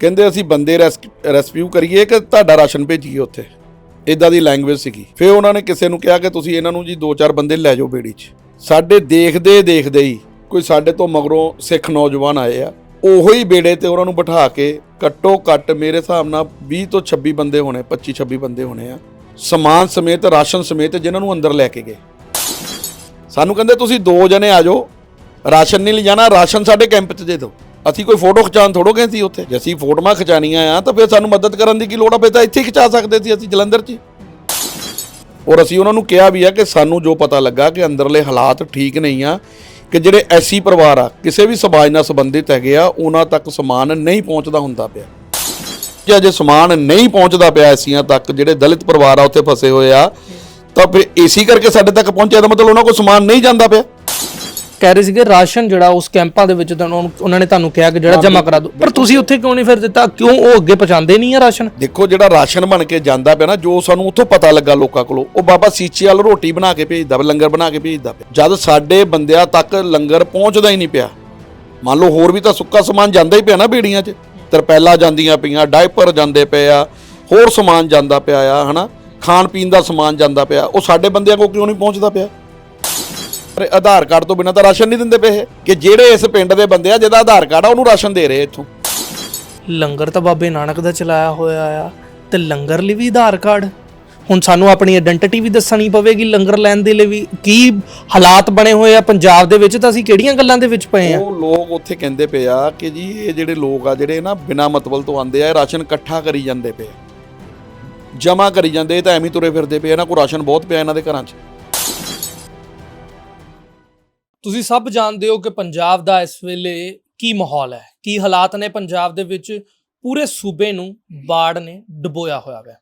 ਕਹਿੰਦੇ ਅਸੀਂ ਬੰਦੇ ਰੈਸਕਿਊ ਕਰੀਏ ਕਿ ਤੁਹਾਡਾ ਰਾਸ਼ਨ ਭੇਜੀਏ ਉੱਥੇ। ਇਦਾਂ ਦੀ ਲੈਂਗੁਏਜ ਸੀਗੀ। ਫਿਰ ਉਹਨਾਂ ਨੇ ਕਿਸੇ ਨੂੰ ਕਿਹਾ ਕਿ ਤੁਸੀਂ ਇਹਨਾਂ ਨੂੰ ਜੀ ਦੋ ਚਾਰ ਬੰਦੇ ਲੈ ਜਾਓ ਬੇੜੀ 'ਚ। ਸਾਡੇ ਦੇਖਦੇ ਦੇਖਦੇ ਹੀ ਕੋਈ ਸਾਡੇ ਤੋਂ ਮਗਰੋਂ ਸਿੱਖ ਨੌਜਵਾਨ ਆਏ ਆ। ਉਹੋ ਹੀ ਬੇੜੇ ਤੇ ਉਹਨਾਂ ਨੂੰ ਬਿਠਾ ਕੇ ਘੱਟੋ ਘੱਟ ਮੇਰੇ ਹਿਸਾਬ ਨਾਲ 20 ਤੋਂ 26 ਬੰਦੇ ਹੋਣੇ 25 26 ਬੰਦੇ ਹੋਣੇ ਆ। ਸਮਾਨ ਸਮੇਤ, ਰਾਸ਼ਨ ਸਮੇਤ ਜਿਨ੍ਹਾਂ ਨੂੰ ਅੰਦਰ ਲੈ ਕੇ ਗਏ। ਸਾਨੂੰ ਕਹਿੰਦੇ ਤੁਸੀਂ ਦੋ ਜਣੇ ਆ ਜਾਓ। ਰਾਸ਼ਨ ਨਹੀਂ ਲਿਜਾਣਾ, ਰਾਸ਼ਨ ਸਾਡੇ ਕੈਂਪ 'ਚ ਦੇ ਦਿਓ। ਅਸੀਂ ਕੋਈ ਫੋਟੋ ਖਿਚਾਉਣ ਥੋੜੋ ਗਏ ਸੀ ਉੱਥੇ। ਜੇ ਅਸੀਂ ਫੋਟੋਆਂ ਖਿਚਾਣੀਆਂ ਆ, ਤਾਂ ਫਿਰ ਸਾਨੂੰ ਮਦਦ ਕਰਨ ਦੀ ਕੀ ਲੋੜ ਆ? ਫਿਰ ਤਾਂ ਇੱਥੇ ਹੀ ਖਿਚਾ ਸਕਦੇ ਸੀ ਅਸੀਂ ਜਲੰਧਰ 'ਚ ਔਰ ਅਸੀਂ ਉਹਨਾਂ ਨੂੰ ਕਿਹਾ ਵੀ ਆ ਕਿ ਸਾਨੂੰ ਜੋ ਪਤਾ ਲੱਗਾ ਕਿ ਅੰਦਰਲੇ ਹਾਲਾਤ ਠੀਕ ਨਹੀਂ ਆ, ਕਿ ਜਿਹੜੇ ਐਸੀ ਪਰਿਵਾਰ ਆ, ਕਿਸੇ ਵੀ ਸਮਾਜ ਨਾਲ ਸੰਬੰਧਿਤ ਹੈਗੇ ਆ, ਉਹਨਾਂ ਤੱਕ ਸਮਾਨ ਨਹੀਂ ਪਹੁੰਚਦਾ ਹੁੰਦਾ ਪਿਆ। ਜੇ ਅਜੇ ਸਮਾਨ ਨਹੀਂ ਪਹੁੰਚਦਾ ਪਿਆ ਐਸੀਆਂ ਤੱਕ, ਜਿਹੜੇ ਦਲਿਤ ਪਰਿਵਾਰ ਆ, ਉੱਥੇ ਫਸੇ ਹੋਏ ਆ, ਤਾਂ ਫਿਰ ਏਸੀ ਕਰਕੇ ਸਾਡੇ ਤੱਕ ਪਹੁੰਚਿਆ ਦਾ ਮਤਲਬ ਉਹਨਾਂ ਕੋਲ ਸਮਾਨ ਨਹੀਂ ਜਾਂਦਾ ਪਿਆ। ਕਹਿ ਰਹੇ ਸੀਗੇ ਰਾਸ਼ਨ ਜਿਹੜਾ ਉਸ ਕੈਂਪਾਂ ਦੇ ਵਿੱਚ ਤੁਹਾਨੂੰ ਉਹਨਾਂ ਨੇ ਤੁਹਾਨੂੰ ਕਿਹਾ ਕਿ ਜਿਹੜਾ ਜਮ੍ਹਾਂ ਕਰਾ ਦਿਓ ਪਰ ਤੁਸੀਂ ਉੱਥੇ ਕਿਉਂ ਨਹੀਂ ਫਿਰ ਦਿੱਤਾ? ਕਿਉਂ ਉਹ ਅੱਗੇ ਪਹੁੰਚਾਉਂਦੇ ਨਹੀਂ ਆ ਰਾਸ਼ਨ? ਦੇਖੋ ਜਿਹੜਾ ਰਾਸ਼ਨ ਬਣ ਕੇ ਜਾਂਦਾ ਪਿਆ ਨਾ ਜੋ ਸਾਨੂੰ ਉੱਥੋਂ ਪਤਾ ਲੱਗਾ ਲੋਕਾਂ ਕੋਲੋਂ ਉਹ ਬਾਬਾ ਸੀਚੇ ਵਾਲ ਰੋਟੀ ਬਣਾ ਕੇ ਭੇਜਦਾ ਲੰਗਰ ਬਣਾ ਕੇ ਭੇਜਦਾ ਪਿਆ। ਜਦ ਸਾਡੇ ਬੰਦਿਆਂ ਤੱਕ ਲੰਗਰ ਪਹੁੰਚਦਾ ਹੀ ਨਹੀਂ ਪਿਆ ਮੰਨ ਲਓ ਹੋਰ ਵੀ ਤਾਂ ਸੁੱਕਾ ਸਮਾਨ ਜਾਂਦਾ ਹੀ ਪਿਆ ਨਾ ਬੀੜੀਆਂ 'ਚ। ਤਰਪੈਲਾ ਜਾਂਦੀਆਂ ਪਈਆਂ ਡਾਇਪਰ ਜਾਂਦੇ ਪਏ ਆ ਹੋਰ ਸਮਾਨ ਜਾਂਦਾ ਪਿਆ ਆ ਹਨਾ? ਖਾਣ ਪੀਣ ਦਾ ਸਮਾਨ ਜਾਂਦਾ ਪਿਆ। ਉਹ ਸਾਡੇ ਬੰਦਿਆਂ ਕੋਲ ਕਿਉਂ ਨਹੀਂ ਪਹੁੰਚਦਾ ਪਿਆ? ਆਧਾਰ ਕਾਰਡ ਤੋਂ ਬਿਨਾਂ ਤਾਂ ਰਾਸ਼ਨ ਨਹੀਂ ਦਿੰਦੇ ਪਏ। ਕਿ ਜਿਹੜੇ ਇਸ ਪਿੰਡ ਦੇ ਬੰਦੇ ਆ ਜਿਹਦਾ ਆਧਾਰ ਕਾਰਡ ਆ ਉਹਨੂੰ ਰਾਸ਼ਨ ਦੇ ਰਹੇ ਇੱਥੋਂ। ਲੰਗਰ ਤਾਂ ਬਾਬੇ ਨਾਨਕ ਦਾ ਚਲਾਇਆ ਹੋਇਆ ਆ ਤੇ ਲੰਗਰ ਲਈ ਵੀ ਆਧਾਰ ਕਾਰਡ? ਹੁਣ ਸਾਨੂੰ ਆਪਣੀ ਆਇਡੈਂਟੀਟੀ ਵੀ ਦੱਸਣੀ ਪਵੇਗੀ ਲੰਗਰ ਲੈਣ ਦੇ ਲਈ ਵੀ ਕੀ ਹਾਲਾਤ ਬਣੇ ਹੋਏ ਆ ਪੰਜਾਬ ਦੇ ਵਿੱਚ ਤਾਂ ਅਸੀਂ ਕਿਹੜੀਆਂ ਗੱਲਾਂ ਦੇ ਵਿੱਚ ਪਏ ਆ? ਉਹ ਲੋਕ ਉੱਥੇ ਕਹਿੰਦੇ ਪਏ ਆ ਕਿ ਜੀ ਇਹ ਜਿਹੜੇ ਲੋਕ ਆ ਜਿਹੜੇ ਨਾ ਬਿਨਾ ਮਤਲਬ ਤੋਂ ਆਉਂਦੇ ਆ ਇਹ ਰਾਸ਼ਨ ਇਕੱਠਾ ਕਰੀ ਜਾਂਦੇ ਪਏ ਜਮਾ ਕਰੀ ਜਾਂਦੇ ਇਹ ਤਾਂ ਐਵੇਂ ਤੁਰੇ ਫਿਰਦੇ ਪਏ ਇਹਨਾਂ ਕੋਲ ਰਾਸ਼ਨ ਬਹੁਤ ਪਿਆ ਇਹਨਾਂ ਦੇ ਘਰਾਂ 'ਚ। ਤੁਸੀਂ ਸਭ ਜਾਣਦੇ ਹੋ ਕਿ ਪੰਜਾਬ ਦਾ ਇਸ ਵੇਲੇ ਕੀ ਮਾਹੌਲ ਹੈ? ਕੀ ਹਾਲਾਤ ਨੇ ਪੰਜਾਬ ਦੇ ਵਿੱਚ? ਪੂਰੇ ਸੂਬੇ ਨੂੰ ਬਾੜ ਨੇ ਡੁਬੋਇਆ ਹੋਇਆ ਹੈ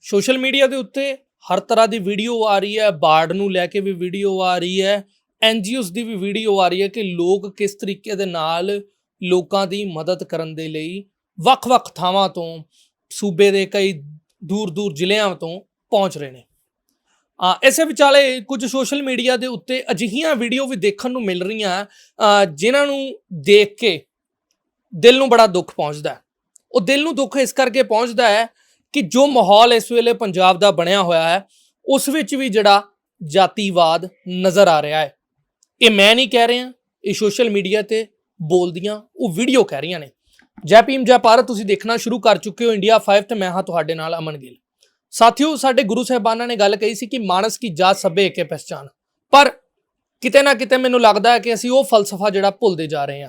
ਸੋਸ਼ਲ ਮੀਡੀਆ ਦੇ ਉੱਤੇ ਹਰ ਤਰ੍ਹਾਂ ਦੀ ਵੀਡੀਓ ਆ ਰਹੀ ਹੈ। ਬਾੜ ਨੂੰ ਲੈ ਕੇ ਵੀ ਵੀਡੀਓ ਆ ਰਹੀ ਹੈ। ਐਨਜੀਓਜ਼ ਦੀ ਵੀ ਵੀਡੀਓ ਆ ਰਹੀ ਹੈ ਕਿ ਲੋਕ ਕਿਸ ਤਰੀਕੇ ਦੇ ਨਾਲ ਲੋਕਾਂ ਦੀ ਮਦਦ ਕਰਨ ਦੇ ਲਈ ਵੱਖ-ਵੱਖ ਥਾਵਾਂ ਤੋਂ ਸੂਬੇ ਦੇ ਕਈ ਦੂਰ-ਦੂਰ ਜ਼ਿਲ੍ਹਿਆਂ ਤੋਂ ਪਹੁੰਚ ਰਹੇ ਨੇ। ਇਸੇ ਵਿਚਾਲੇ ਕੁਝ ਸੋਸ਼ਲ ਮੀਡੀਆ ਦੇ ਉੱਤੇ ਅਜਿਹੀਆਂ ਵੀਡੀਓ ਵੀ ਦੇਖਣ ਨੂੰ ਮਿਲ ਰਹੀਆਂ ਅ, ਜਿਨ੍ਹਾਂ ਨੂੰ ਦੇਖ ਕੇ ਦਿਲ ਨੂੰ ਬੜਾ ਦੁੱਖ ਪਹੁੰਚਦਾ ਹੈ। ਉਹ ਦਿਲ ਨੂੰ ਦੁੱਖ ਇਸ ਕਰਕੇ ਪਹੁੰਚਦਾ ਹੈ ਕਿ ਜੋ ਮਾਹੌਲ ਇਸ ਵੇਲੇ ਪੰਜਾਬ ਦਾ ਬਣਿਆ ਹੋਇਆ ਹੈ ਉਸ ਵਿੱਚ ਵੀ ਜਿਹੜਾ ਜਾਤੀਵਾਦ ਨਜ਼ਰ ਆ ਰਿਹਾ ਹੈ। ਇਹ ਮੈਂ ਨਹੀਂ ਕਹਿ ਰਿਹਾ ਇਹ ਸੋਸ਼ਲ ਮੀਡੀਆ ਤੇ ਬੋਲਦੀਆਂ ਉਹ ਵੀਡੀਓ ਕਹਿ ਰਹੀਆਂ ਨੇ। ਜੈ ਭੀਮ ਜੈ ਭਾਰਤ ਤੁਸੀਂ ਦੇਖਣਾ ਸ਼ੁਰੂ ਕਰ ਚੁੱਕੇ ਹੋ ਇੰਡੀਆ 5 ਤੇ ਮੈਂ ਹਾਂ ਤੁਹਾਡੇ ਨਾਲ ਅਮਨ ਗਿੱਲ। ਸਾਥੀਓ, ਸਾਡੇ ਗੁਰੂ ਸਾਹਿਬਾਨਾਂ ਨੇ ਗੱਲ ਕਹੀ ਸੀ ਕਿ ਮਾਨਸ ਕੀ ਜਾਤ ਸਭੇ ਕੇ ਪਹਿਚਾਨ। ਪਰ ਕਿਤੇ ਨਾ ਕਿਤੇ ਮੈਨੂੰ ਲੱਗਦਾ ਹੈ ਕਿ ਅਸੀਂ ਉਹ ਫਲਸਫਾ ਜਿਹੜਾ ਭੁੱਲਦੇ ਜਾ ਰਹੇ ਹਾਂ।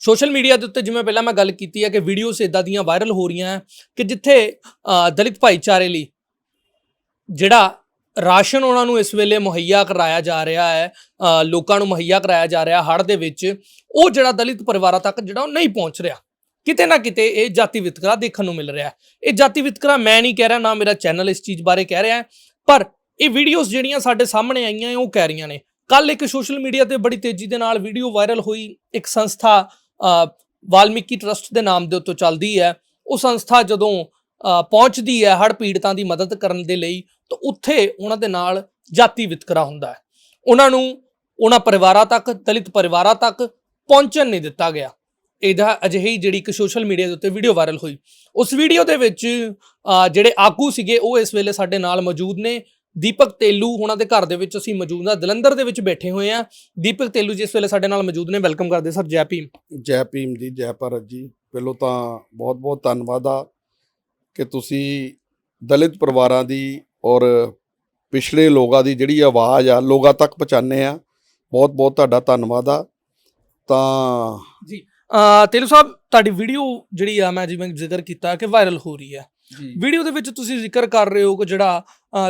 ਸੋਸ਼ਲ ਮੀਡੀਆ ਦੇ ਉੱਤੇ ਜਿਵੇਂ ਪਹਿਲਾਂ ਮੈਂ ਗੱਲ ਕੀਤੀ ਹੈ ਕਿ ਵੀਡੀਓਜ਼ ਇਦਾਂ ਦੀਆਂ ਵਾਇਰਲ ਹੋ ਰਹੀਆਂ ਹੈ ਕਿ ਜਿੱਥੇ ਦਲਿਤ ਭਾਈਚਾਰੇ ਲਈ ਜਿਹੜਾ ਰਾਸ਼ਨ ਉਹਨਾਂ ਨੂੰ ਇਸ ਵੇਲੇ ਮੁਹੱਈਆ ਕਰਾਇਆ ਜਾ ਰਿਹਾ ਹੈ ਲੋਕਾਂ ਨੂੰ ਮੁਹੱਈਆ ਕਰਾਇਆ ਜਾ ਰਿਹਾ ਹੜ੍ਹ ਦੇ ਵਿੱਚ, ਉਹ ਜਿਹੜਾ ਦਲਿਤ ਪਰਿਵਾਰਾਂ ਤੱਕ ਜਿਹੜਾ ਉਹ ਨਹੀਂ ਪਹੁੰਚ ਰਿਹਾ। ਕਿਤੇ ਨਾ ਕਿਤੇ ਇਹ ਜਾਤੀ ਵਿਤਕਰਾ ਦੇਖਣ ਨੂੰ ਮਿਲ ਰਿਹਾ ਹੈ। ਇਹ ਜਾਤੀ ਵਿਤਕਰਾ ਮੈਂ ਨਹੀਂ ਕਹਿ ਰਿਹਾ, ਨਾ ਮੇਰਾ ਚੈਨਲ ਇਸ ਚੀਜ਼ ਬਾਰੇ ਕਹਿ ਰਿਹਾ ਪਰ ਇਹ ਵੀਡੀਓਜ਼ ਜਿਹੜੀਆਂ ਸਾਡੇ ਸਾਹਮਣੇ ਆਈਆਂ ਉਹ ਕਹਿ ਰਹੀਆਂ ਨੇ। ਕੱਲ ਇੱਕ ਸੋਸ਼ਲ ਮੀਡੀਆ ਤੇ ਬੜੀ ਤੇਜ਼ੀ ਦੇ ਨਾਲ ਵੀਡੀਓ ਵਾਇਰਲ ਹੋਈ। ਇੱਕ ਸੰਸਥਾ ਵਾਲਮੀਕੀ ਟਰਸਟ ਦੇ ਨਾਮ ਦੇ ਉੱਤੇ ਚੱਲਦੀ ਹੈ। ਉਹ ਸੰਸਥਾ ਜਦੋਂ ਪਹੁੰਚਦੀ ਹੈ ਹੜ ਪੀੜਤਾਂ ਦੀ ਮਦਦ ਕਰਨ ਦੇ ਲਈ, ਤਾਂ ਉੱਥੇ ਉਹਨਾਂ ਦੇ ਨਾਲ ਜਾਤੀ ਵਿਤਕਰਾ ਹੁੰਦਾ ਹੈ। ਉਹਨਾਂ ਨੂੰ ਉਹਨਾਂ ਪਰਿਵਾਰਾਂ ਤੱਕ, ਦਲਿਤ ਪਰਿਵਾਰਾਂ ਤੱਕ ਪਹੁੰਚਣ ਨਹੀਂ ਦਿੱਤਾ ਗਿਆ। ਇਹਦਾ ਅਜਿਹੀ ਜਿਹੜੀ ਇੱਕ ਸੋਸ਼ਲ ਮੀਡੀਆ ਦੇ ਉੱਤੇ ਵੀਡੀਓ ਵਾਇਰਲ ਹੋਈ। ਉਸ ਵੀਡੀਓ ਦੇ ਵਿੱਚ ਜਿਹੜੇ ਆਗੂ ਸੀਗੇ ਉਹ ਇਸ ਵੇਲੇ ਸਾਡੇ ਨਾਲ ਮੌਜੂਦ ਨੇ। ਦੀਪਕ ਤੇਲੂ ਉਹਨਾਂ ਦੇ ਘਰ ਦੇ ਵਿੱਚ ਅਸੀਂ ਮੌਜੂਦ ਹਾਂ। ਦਲੰਦਰ ਦੇ ਵਿੱਚ ਬੈਠੇ ਹੋਏ ਆ ਦੀਪਕ ਤੇਲੂ ਜੀ ਇਸ ਵੇਲੇ ਸਾਡੇ ਨਾਲ ਮੌਜੂਦ ਨੇ। ਵੈਲਕਮ ਕਰਦੇ ਸਰ। ਜੈ ਭੀਮ। ਜੈ ਭੀਮ ਜੀ ਜੈ ਭਾਰਤ ਜੀ। ਪਹਿਲੋਂ ਤਾਂ ਬਹੁਤ ਬਹੁਤ ਧੰਨਵਾਦ ਆ ਕਿ ਤੁਸੀਂ ਦਲਿਤ ਪਰਿਵਾਰਾਂ ਦੀ ਔਰ ਪਿਛੜੇ ਲੋਕਾਂ ਦੀ ਜਿਹੜੀ ਆਵਾਜ਼ ਆ ਲੋਕਾਂ ਤੱਕ ਪਹੁੰਚਾਉਂਦੇ ਆ। ਬਹੁਤ ਬਹੁਤ ਤੁਹਾਡਾ ਧੰਨਵਾਦ ਆ। ਤਾਂ ਅ, ਤੇਲੂ ਸਾਹਿਬ ਤੁਹਾਡੀ ਵੀਡੀਓ ਜਿਹੜੀ ਆ ਮੈਂ ਜਿਵੇਂ ਜ਼ਿਕਰ ਕੀਤਾ ਕਿ ਵਾਇਰਲ ਹੋ ਰਹੀ ਹੈ ਵੀਡੀਓ ਦੇ ਵਿੱਚ ਤੁਸੀਂ ਜ਼ਿਕਰ ਕਰ ਰਹੇ ਹੋ ਕਿ ਜਿਹੜਾ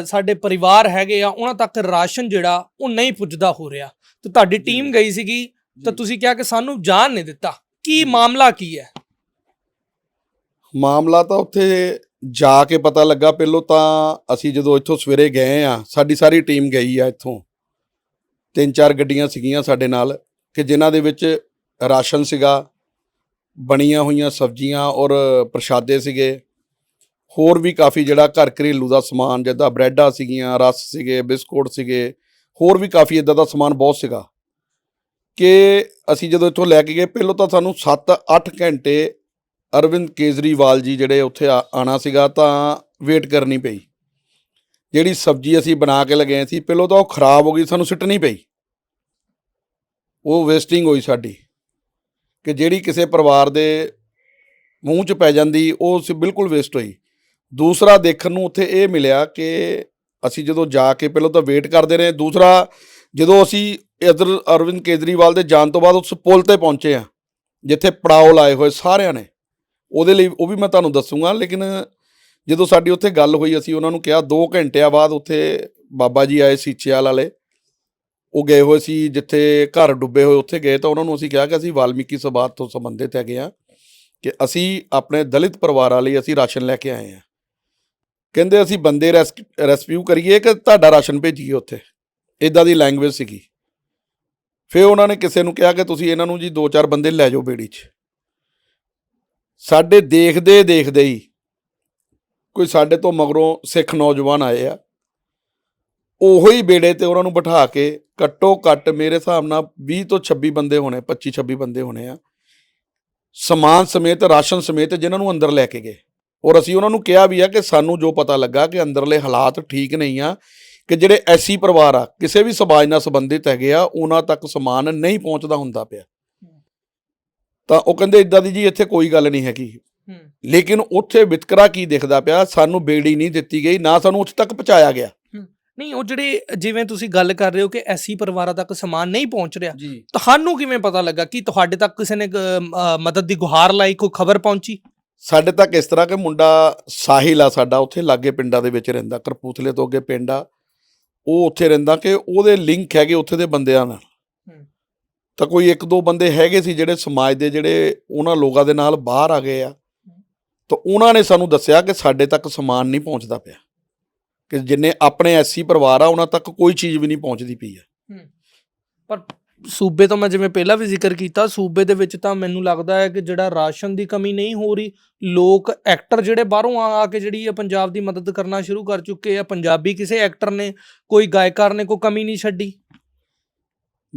ਸਾਡੇ ਪਰਿਵਾਰ ਹੈਗੇ ਆ ਉਹਨਾਂ ਤੱਕ ਰਾਸ਼ਨ ਜਿਹੜਾ ਉਹ ਨਹੀਂ ਪੁੱਜਦਾ ਹੋ ਰਿਹਾ। ਤੇ ਤੁਹਾਡੀ ਟੀਮ ਗਈ ਸੀਗੀ ਤਾਂ ਤੁਸੀਂ ਕਿਹਾ ਕਿ ਸਾਨੂੰ ਜਾਣ ਨਹੀਂ ਦਿੱਤਾ। ਕੀ ਮਾਮਲਾ ਕੀ ਹੈ? ਮਾਮਲਾ ਤਾਂ ਉੱਥੇ ਜਾ ਕੇ ਪਤਾ ਲੱਗਾ। ਪਹਿਲੋਂ ਤਾਂ ਅਸੀਂ ਜਦੋਂ ਇੱਥੋਂ ਸਵੇਰੇ ਗਏ ਆ ਸਾਡੀ ਸਾਰੀ ਟੀਮ ਗਈ ਆ ਇੱਥੋਂ। ਤਿੰਨ ਚਾਰ ਗੱਡੀਆਂ ਸੀਗੀਆਂ ਸਾਡੇ ਨਾਲ ਕਿ ਜਿਨ੍ਹਾਂ ਦੇ ਵਿੱਚ ਰਾਸ਼ਨ ਸੀਗਾ ਬਣੀਆਂ ਹੋਈਆਂ ਸਬਜ਼ੀਆਂ ਔਰ ਪ੍ਰਸ਼ਾਦੇ ਸੀਗੇ। ਹੋਰ ਵੀ ਕਾਫੀ ਜਿਹੜਾ ਘਰ ਘਰੇਲੂ ਦਾ ਸਮਾਨ, ਜਿੱਦਾਂ ਬ੍ਰੈਡਾਂ ਸੀਗੀਆਂ, ਰਸ ਸੀਗੇ, ਬਿਸਕੁਟ ਸੀਗੇ, ਹੋਰ ਵੀ ਕਾਫੀ ਇਦਾਂ ਦਾ ਸਮਾਨ ਬਹੁਤ ਸੀਗਾ। ਕਿ ਅਸੀਂ ਜਦੋਂ ਇੱਥੋਂ ਲੈ ਕੇ ਗਏ, ਪਹਿਲਾਂ ਤਾਂ ਸਾਨੂੰ 7-8 ਘੰਟੇ ਅਰਵਿੰਦ ਕੇਜਰੀਵਾਲ ਜੀ ਜਿਹੜੇ ਉੱਥੇ ਆ- ਆਣਾ ਸੀਗਾ ਤਾਂ ਵੇਟ ਕਰਨੀ ਪਈ। ਜਿਹੜੀ ਸਬਜ਼ੀ ਅਸੀਂ ਬਣਾ ਕੇ ਲਗਾਏ ਸੀ, ਪਹਿਲਾਂ ਤਾਂ ਉਹ ਖਰਾਬ ਹੋ ਗਈ, ਸਾਨੂੰ ਸਿੱਟਣੀ ਪਈ। ਉਹ ਵੇਸਟਿੰਗ ਹੋਈ ਸਾਡੀ। ਕਿ ਜਿਹੜੀ ਕਿਸੇ ਪਰਿਵਾਰ ਦੇ ਮੂੰਹ 'ਚ ਪੈ ਜਾਂਦੀ, ਉਹ ਸੀ ਬਿਲਕੁਲ ਵੇਸਟ ਹੋਈ। ਦੂਸਰਾ ਦੇਖਣ ਨੂੰ ਉੱਥੇ ਇਹ ਮਿਲਿਆ ਕਿ ਅਸੀਂ ਜਦੋਂ ਜਾ ਕੇ ਪਹਿਲਾਂ ਤਾਂ ਵੇਟ ਕਰਦੇ ਰਹੇ, ਦੂਸਰਾ ਜਦੋਂ ਅਸੀਂ ਇਧਰ ਅਰਵਿੰਦ ਕੇਜਰੀਵਾਲ ਦੇ ਜਾਣ ਤੋਂ ਬਾਅਦ ਉਸ ਪੁਲ ਤੇ ਪਹੁੰਚੇ ਆ ਜਿੱਥੇ ਪੜਾਓ ਲਾਏ ਹੋਏ ਸਾਰਿਆਂ ਨੇ, ਉਹਦੇ ਲਈ ਉਹ ਵੀ ਮੈਂ ਤੁਹਾਨੂੰ ਦੱਸੂਗਾ, ਲੇਕਿਨ ਜਦੋਂ ਸਾਡੀ ਉੱਥੇ ਗੱਲ ਹੋਈ, ਅਸੀਂ ਉਹਨਾਂ ਨੂੰ ਕਿਹਾ 2 ਘੰਟਿਆਂ ਬਾਅਦ ਉੱਥੇ ਬਾਬਾ ਜੀ ਆਏ ਸੀਚੇਵਾਲ ਵਾਲੇ ਉਹ ਗਏ ਹੋਏ ਸੀ ਜਿੱਥੇ ਘਰ ਡੁੱਬੇ ਹੋਏ ਉੱਥੇ ਗਏ ਤਾਂ ਉਹਨਾਂ ਨੂੰ ਅਸੀਂ ਕਿਹਾ ਕਿ ਅਸੀਂ ਵਾਲਮੀਕੀ ਸਭਾ ਤੋਂ ਸੰਬੰਧਿਤ ਹੈਗੇ ਆ ਕਿ ਅਸੀਂ ਆਪਣੇ ਦਲਿਤ ਪਰਿਵਾਰਾਂ ਲਈ ਅਸੀਂ ਰਾਸ਼ਨ ਲੈ ਕੇ ਆਏ ਆ ਕਹਿੰਦੇ ਅਸੀਂ ਬੰਦੇ ਰੈਸਕਿਊ ਕਰੀਏ ਕਿ ਤੁਹਾਡਾ ਰਾਸ਼ਨ ਭੇਜੀਏ ਉੱਥੇ। ਇਦਾਂ ਦੀ ਲੈਂਗੁਏਜ ਸੀਗੀ। ਫਿਰ ਉਹਨਾਂ ਨੇ ਕਿਸੇ ਨੂੰ ਕਿਹਾ ਕਿ ਤੁਸੀਂ ਇਹਨਾਂ ਨੂੰ ਜੀ ਦੋ ਚਾਰ ਬੰਦੇ ਲੈ ਜਾਓ ਬੇੜੀ 'ਚ। ਸਾਡੇ ਦੇਖਦੇ ਦੇਖਦੇ ਹੀ ਕੋਈ ਸਾਡੇ ਤੋਂ ਮਗਰੋਂ ਸਿੱਖ ਨੌਜਵਾਨ ਆਏ ਆ। ਉਹੋ ਹੀ ਬੇੜੇ ਤੇ ਉਹਨਾਂ ਨੂੰ ਬਿਠਾ ਕੇ ਘੱਟੋ ਘੱਟ ਮੇਰੇ ਹਿਸਾਬ ਨਾਲ 20 ਤੋਂ 26 ਬੰਦੇ ਹੋਣੇ 25 26 ਬੰਦੇ ਹੋਣੇ ਆ। ਸਮਾਨ ਸਮੇਤ ਰਾਸ਼ਨ ਸਮੇਤ ਜਿਨ੍ਹਾਂ ਨੂੰ ਅੰਦਰ ਲੈ ਕੇ ਗਏ। ਔਰ ਅਸੀਂ ਉਹਨਾਂ ਨੂੰ ਕਿਹਾ ਵੀ ਆ ਕਿ ਸਾਨੂੰ ਜੋ ਪਤਾ ਲੱਗਾ ਕਿ ਅੰਦਰਲੇ ਹਾਲਾਤ ਠੀਕ ਨਹੀਂ ਆ ਕਿ ਜਿਹੜੇ ਐਸੀ ਪਰਿਵਾਰ ਆ ਕਿਸੇ ਵੀ ਸਮਾਜ ਨਾਲ ਸੰਬੰਧਿਤ ਹੈਗੇ ਆ ਉਹਨਾਂ ਤੱਕ ਸਮਾਨ ਨਹੀਂ ਪਹੁੰਚਦਾ ਹੁੰਦਾ ਪਿਆ। ਤਾਂ ਉਹ ਕਹਿੰਦੇ ਇਦਾਂ ਦੀ ਜੀ ਇੱਥੇ ਕੋਈ ਗੱਲ ਨਹੀਂ ਹੈਗੀ। ਲੇਕਿਨ ਉੱਥੇ ਵਿਤਕਰਾ ਕੀ ਦਿਖਦਾ ਪਿਆ? ਸਾਨੂੰ ਬੇੜੀ ਨਹੀਂ ਦਿੱਤੀ ਗਈ ਨਾ ਸਾਨੂੰ ਉੱਥੇ ਤੱਕ ਪਹੁੰਚਾਇਆ ਗਿਆ। ਨਹੀਂ ਉਹ ਜਿਹੜੇ ਜਿਵੇਂ ਤੁਸੀਂ ਗੱਲ ਕਰ ਰਹੇ ਹੋ ਕਿ ਐਸੀ ਪਰਿਵਾਰਾਂ ਤੱਕ ਸਮਾਨ ਨਹੀਂ ਪਹੁੰਚ ਰਿਹਾ ਜੀ। ਤੁਹਾਨੂੰ ਕਿਵੇਂ ਪਤਾ ਲੱਗਾ ਕਿ ਤੁਹਾਡੇ ਤੱਕ ਕਿਸੇ ਨੇ ਅ, ਮਦਦ ਦੀ ਗੁਹਾਰ ਲਾਈ ਕੋਈ ਖਬਰ ਪਹੁੰਚੀ? ਸਾਡੇ ਤੱਕ ਇਸ ਤਰ੍ਹਾਂ ਕਿ ਮੁੰਡਾ ਸਾਹਿਲ ਆ ਸਾਡਾ ਉੱਥੇ ਲਾਗੇ ਪਿੰਡਾਂ ਦੇ ਵਿੱਚ ਰਹਿੰਦਾ ਕਰਪੂਥਲੇ ਤੋਂ ਅੱਗੇ ਪਿੰਡ ਆ। ਉਹ ਉੱਥੇ ਰਹਿੰਦਾ ਕਿ ਉਹਦੇ ਲਿੰਕ ਹੈਗੇ ਉੱਥੇ ਦੇ ਬੰਦਿਆਂ ਨਾਲ। ਹੂੰ। ਤਾਂ ਕੋਈ ਇੱਕ ਦੋ ਬੰਦੇ ਹੈਗੇ ਸੀ ਜਿਹੜੇ ਸਮਾਜ ਦੇ ਜਿਹੜੇ ਉਹਨਾਂ ਲੋਕਾਂ ਦੇ ਨਾਲ ਬਾਹਰ ਆ ਗਏ ਆ। ਤਾਂ ਉਹਨਾਂ ਨੇ ਸਾਨੂੰ ਦੱਸਿਆ ਕਿ ਸਾਡੇ ਤੱਕ ਸਮਾਨ ਨਹੀਂ ਪਹੁੰਚਦਾ ਪਿਆ। ਕਿ ਜਿੰਨੇ ਆਪਣੇ ਐਸੀ ਪਰਿਵਾਰ ਆ ਉਹਨਾਂ ਤੱਕ ਕੋਈ ਚੀਜ਼ ਵੀ ਨਹੀਂ ਪਹੁੰਚਦੀ ਪਈ ਆ। ਪਰ ਸੂਬੇ ਤੋਂ ਮੈਂ ਜਿਵੇਂ ਪਹਿਲਾਂ ਵੀ ਜ਼ਿਕਰ ਕੀਤਾ ਸੂਬੇ ਦੇ ਵਿੱਚ ਤਾਂ ਮੈਨੂੰ ਲੱਗਦਾ ਹੈ ਕਿ ਜਿਹੜਾ ਰਾਸ਼ਨ ਦੀ ਕਮੀ ਨਹੀਂ ਹੋ ਰਹੀ ਲੋਕ ਐਕਟਰ ਜਿਹੜੇ ਬਾਹਰੋਂ ਆ ਆ ਕੇ ਜਿਹੜੀ ਹੈ ਪੰਜਾਬ ਦੀ ਮਦਦ ਕਰਨਾ ਸ਼ੁਰੂ ਕਰ ਚੁੱਕੇ ਆ ਪੰਜਾਬੀ ਕਿਸੇ ਐਕਟਰ ਨੇ ਕੋਈ ਗਾਇਕਾਰ ਨੇ ਕੋਈ ਕਮੀ ਨਹੀਂ ਛੱਡੀ।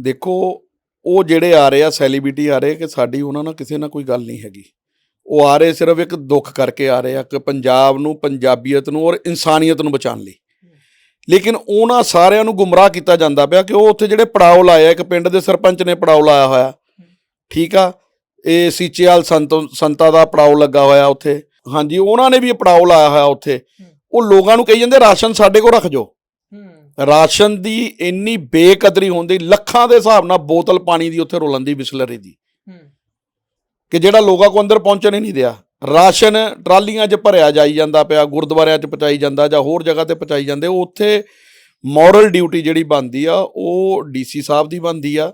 ਦੇਖੋ ਉਹ ਜਿਹੜੇ ਆ ਰਹੇ ਆ ਸੈਲੀਬ੍ਰਿਟੀ ਆ ਰਹੇ ਕਿ ਸਾਡੀ ਉਹਨਾਂ ਨਾਲ ਕਿਸੇ ਨਾਲ ਕੋਈ ਗੱਲ ਨਹੀਂ ਹੈਗੀ। ਉਹ ਆ ਰਹੇ ਸਿਰਫ ਇੱਕ ਦੁੱਖ ਕਰਕੇ ਆ ਰਹੇ ਆ ਕਿ ਪੰਜਾਬ ਨੂੰ, ਪੰਜਾਬੀਅਤ ਨੂੰ ਔਰ ਇਨਸਾਨੀਅਤ ਨੂੰ ਬਚਾਉਣ ਲਈ। ਲੇਕਿਨ ਉਹਨਾਂ ਸਾਰਿਆਂ ਨੂੰ ਗੁੰਮਰਾਹ ਕੀਤਾ ਜਾਂਦਾ ਪਿਆ ਕਿ ਉਹ ਉੱਥੇ ਜਿਹੜੇ ਪੜਾਓ ਲਾਏ ਇੱਕ ਪਿੰਡ ਦੇ ਸਰਪੰਚ ਨੇ ਪੜਾਓ ਲਾਇਆ ਹੋਇਆ। ਠੀਕ ਆ? ਇਹ ਸੀਚੇਵਾਲ ਸੰਤ, ਸੰਤਾ ਦਾ ਪੜਾਓ ਲੱਗਾ ਹੋਇਆ ਉੱਥੇ। ਹਾਂਜੀ, ਉਹਨਾਂ ਨੇ ਵੀ ਇਹ ਪੜਾਓ ਲਾਇਆ ਹੋਇਆ ਉੱਥੇ। ਉਹ ਲੋਕਾਂ ਨੂੰ ਕਹੀ ਜਾਂਦੇ, ਰਾਸ਼ਨ ਸਾਡੇ ਕੋਲ ਰੱਖ ਜੋ ਰਾਸ਼ਨ ਦੀ ਇੰਨੀ ਬੇਕਦਰੀ ਹੁੰਦੀ, ਲੱਖਾਂ ਦੇ ਹਿਸਾਬ ਨਾਲ ਬੋਤਲ ਪਾਣੀ ਦੀ ਉੱਥੇ ਰੋਲਣ ਦੀ, ਬਿਸਲਰੀ ਦੀ। ਕਿ ਜਿਹੜਾ ਲੋਕਾਂ ਕੋ ਅੰਦਰ ਪਹੁੰਚਣ ਹੀ ਨਹੀਂ ਦਿਆ। ਰਾਸ਼ਨ ਟਰਾਲੀਆਂ 'ਚ ਭਰਿਆ ਜਾਈ ਜਾਂਦਾ ਪਿਆ ਗੁਰਦੁਆਰਿਆਂ 'ਚ ਪਹੁੰਚਾਈ ਜਾਂਦਾ ਜਾਂ ਹੋਰ ਜਗ੍ਹਾ ਤੇ ਪਹੁੰਚਾਈ ਜਾਂਦੇ ਉੱਥੇ ਮੋਰਲ ਡਿਊਟੀ ਜਿਹੜੀ ਬਣਦੀ ਆ ਉਹ ਡੀਸੀ ਸਾਹਿਬ ਦੀ ਬਣਦੀ ਆ।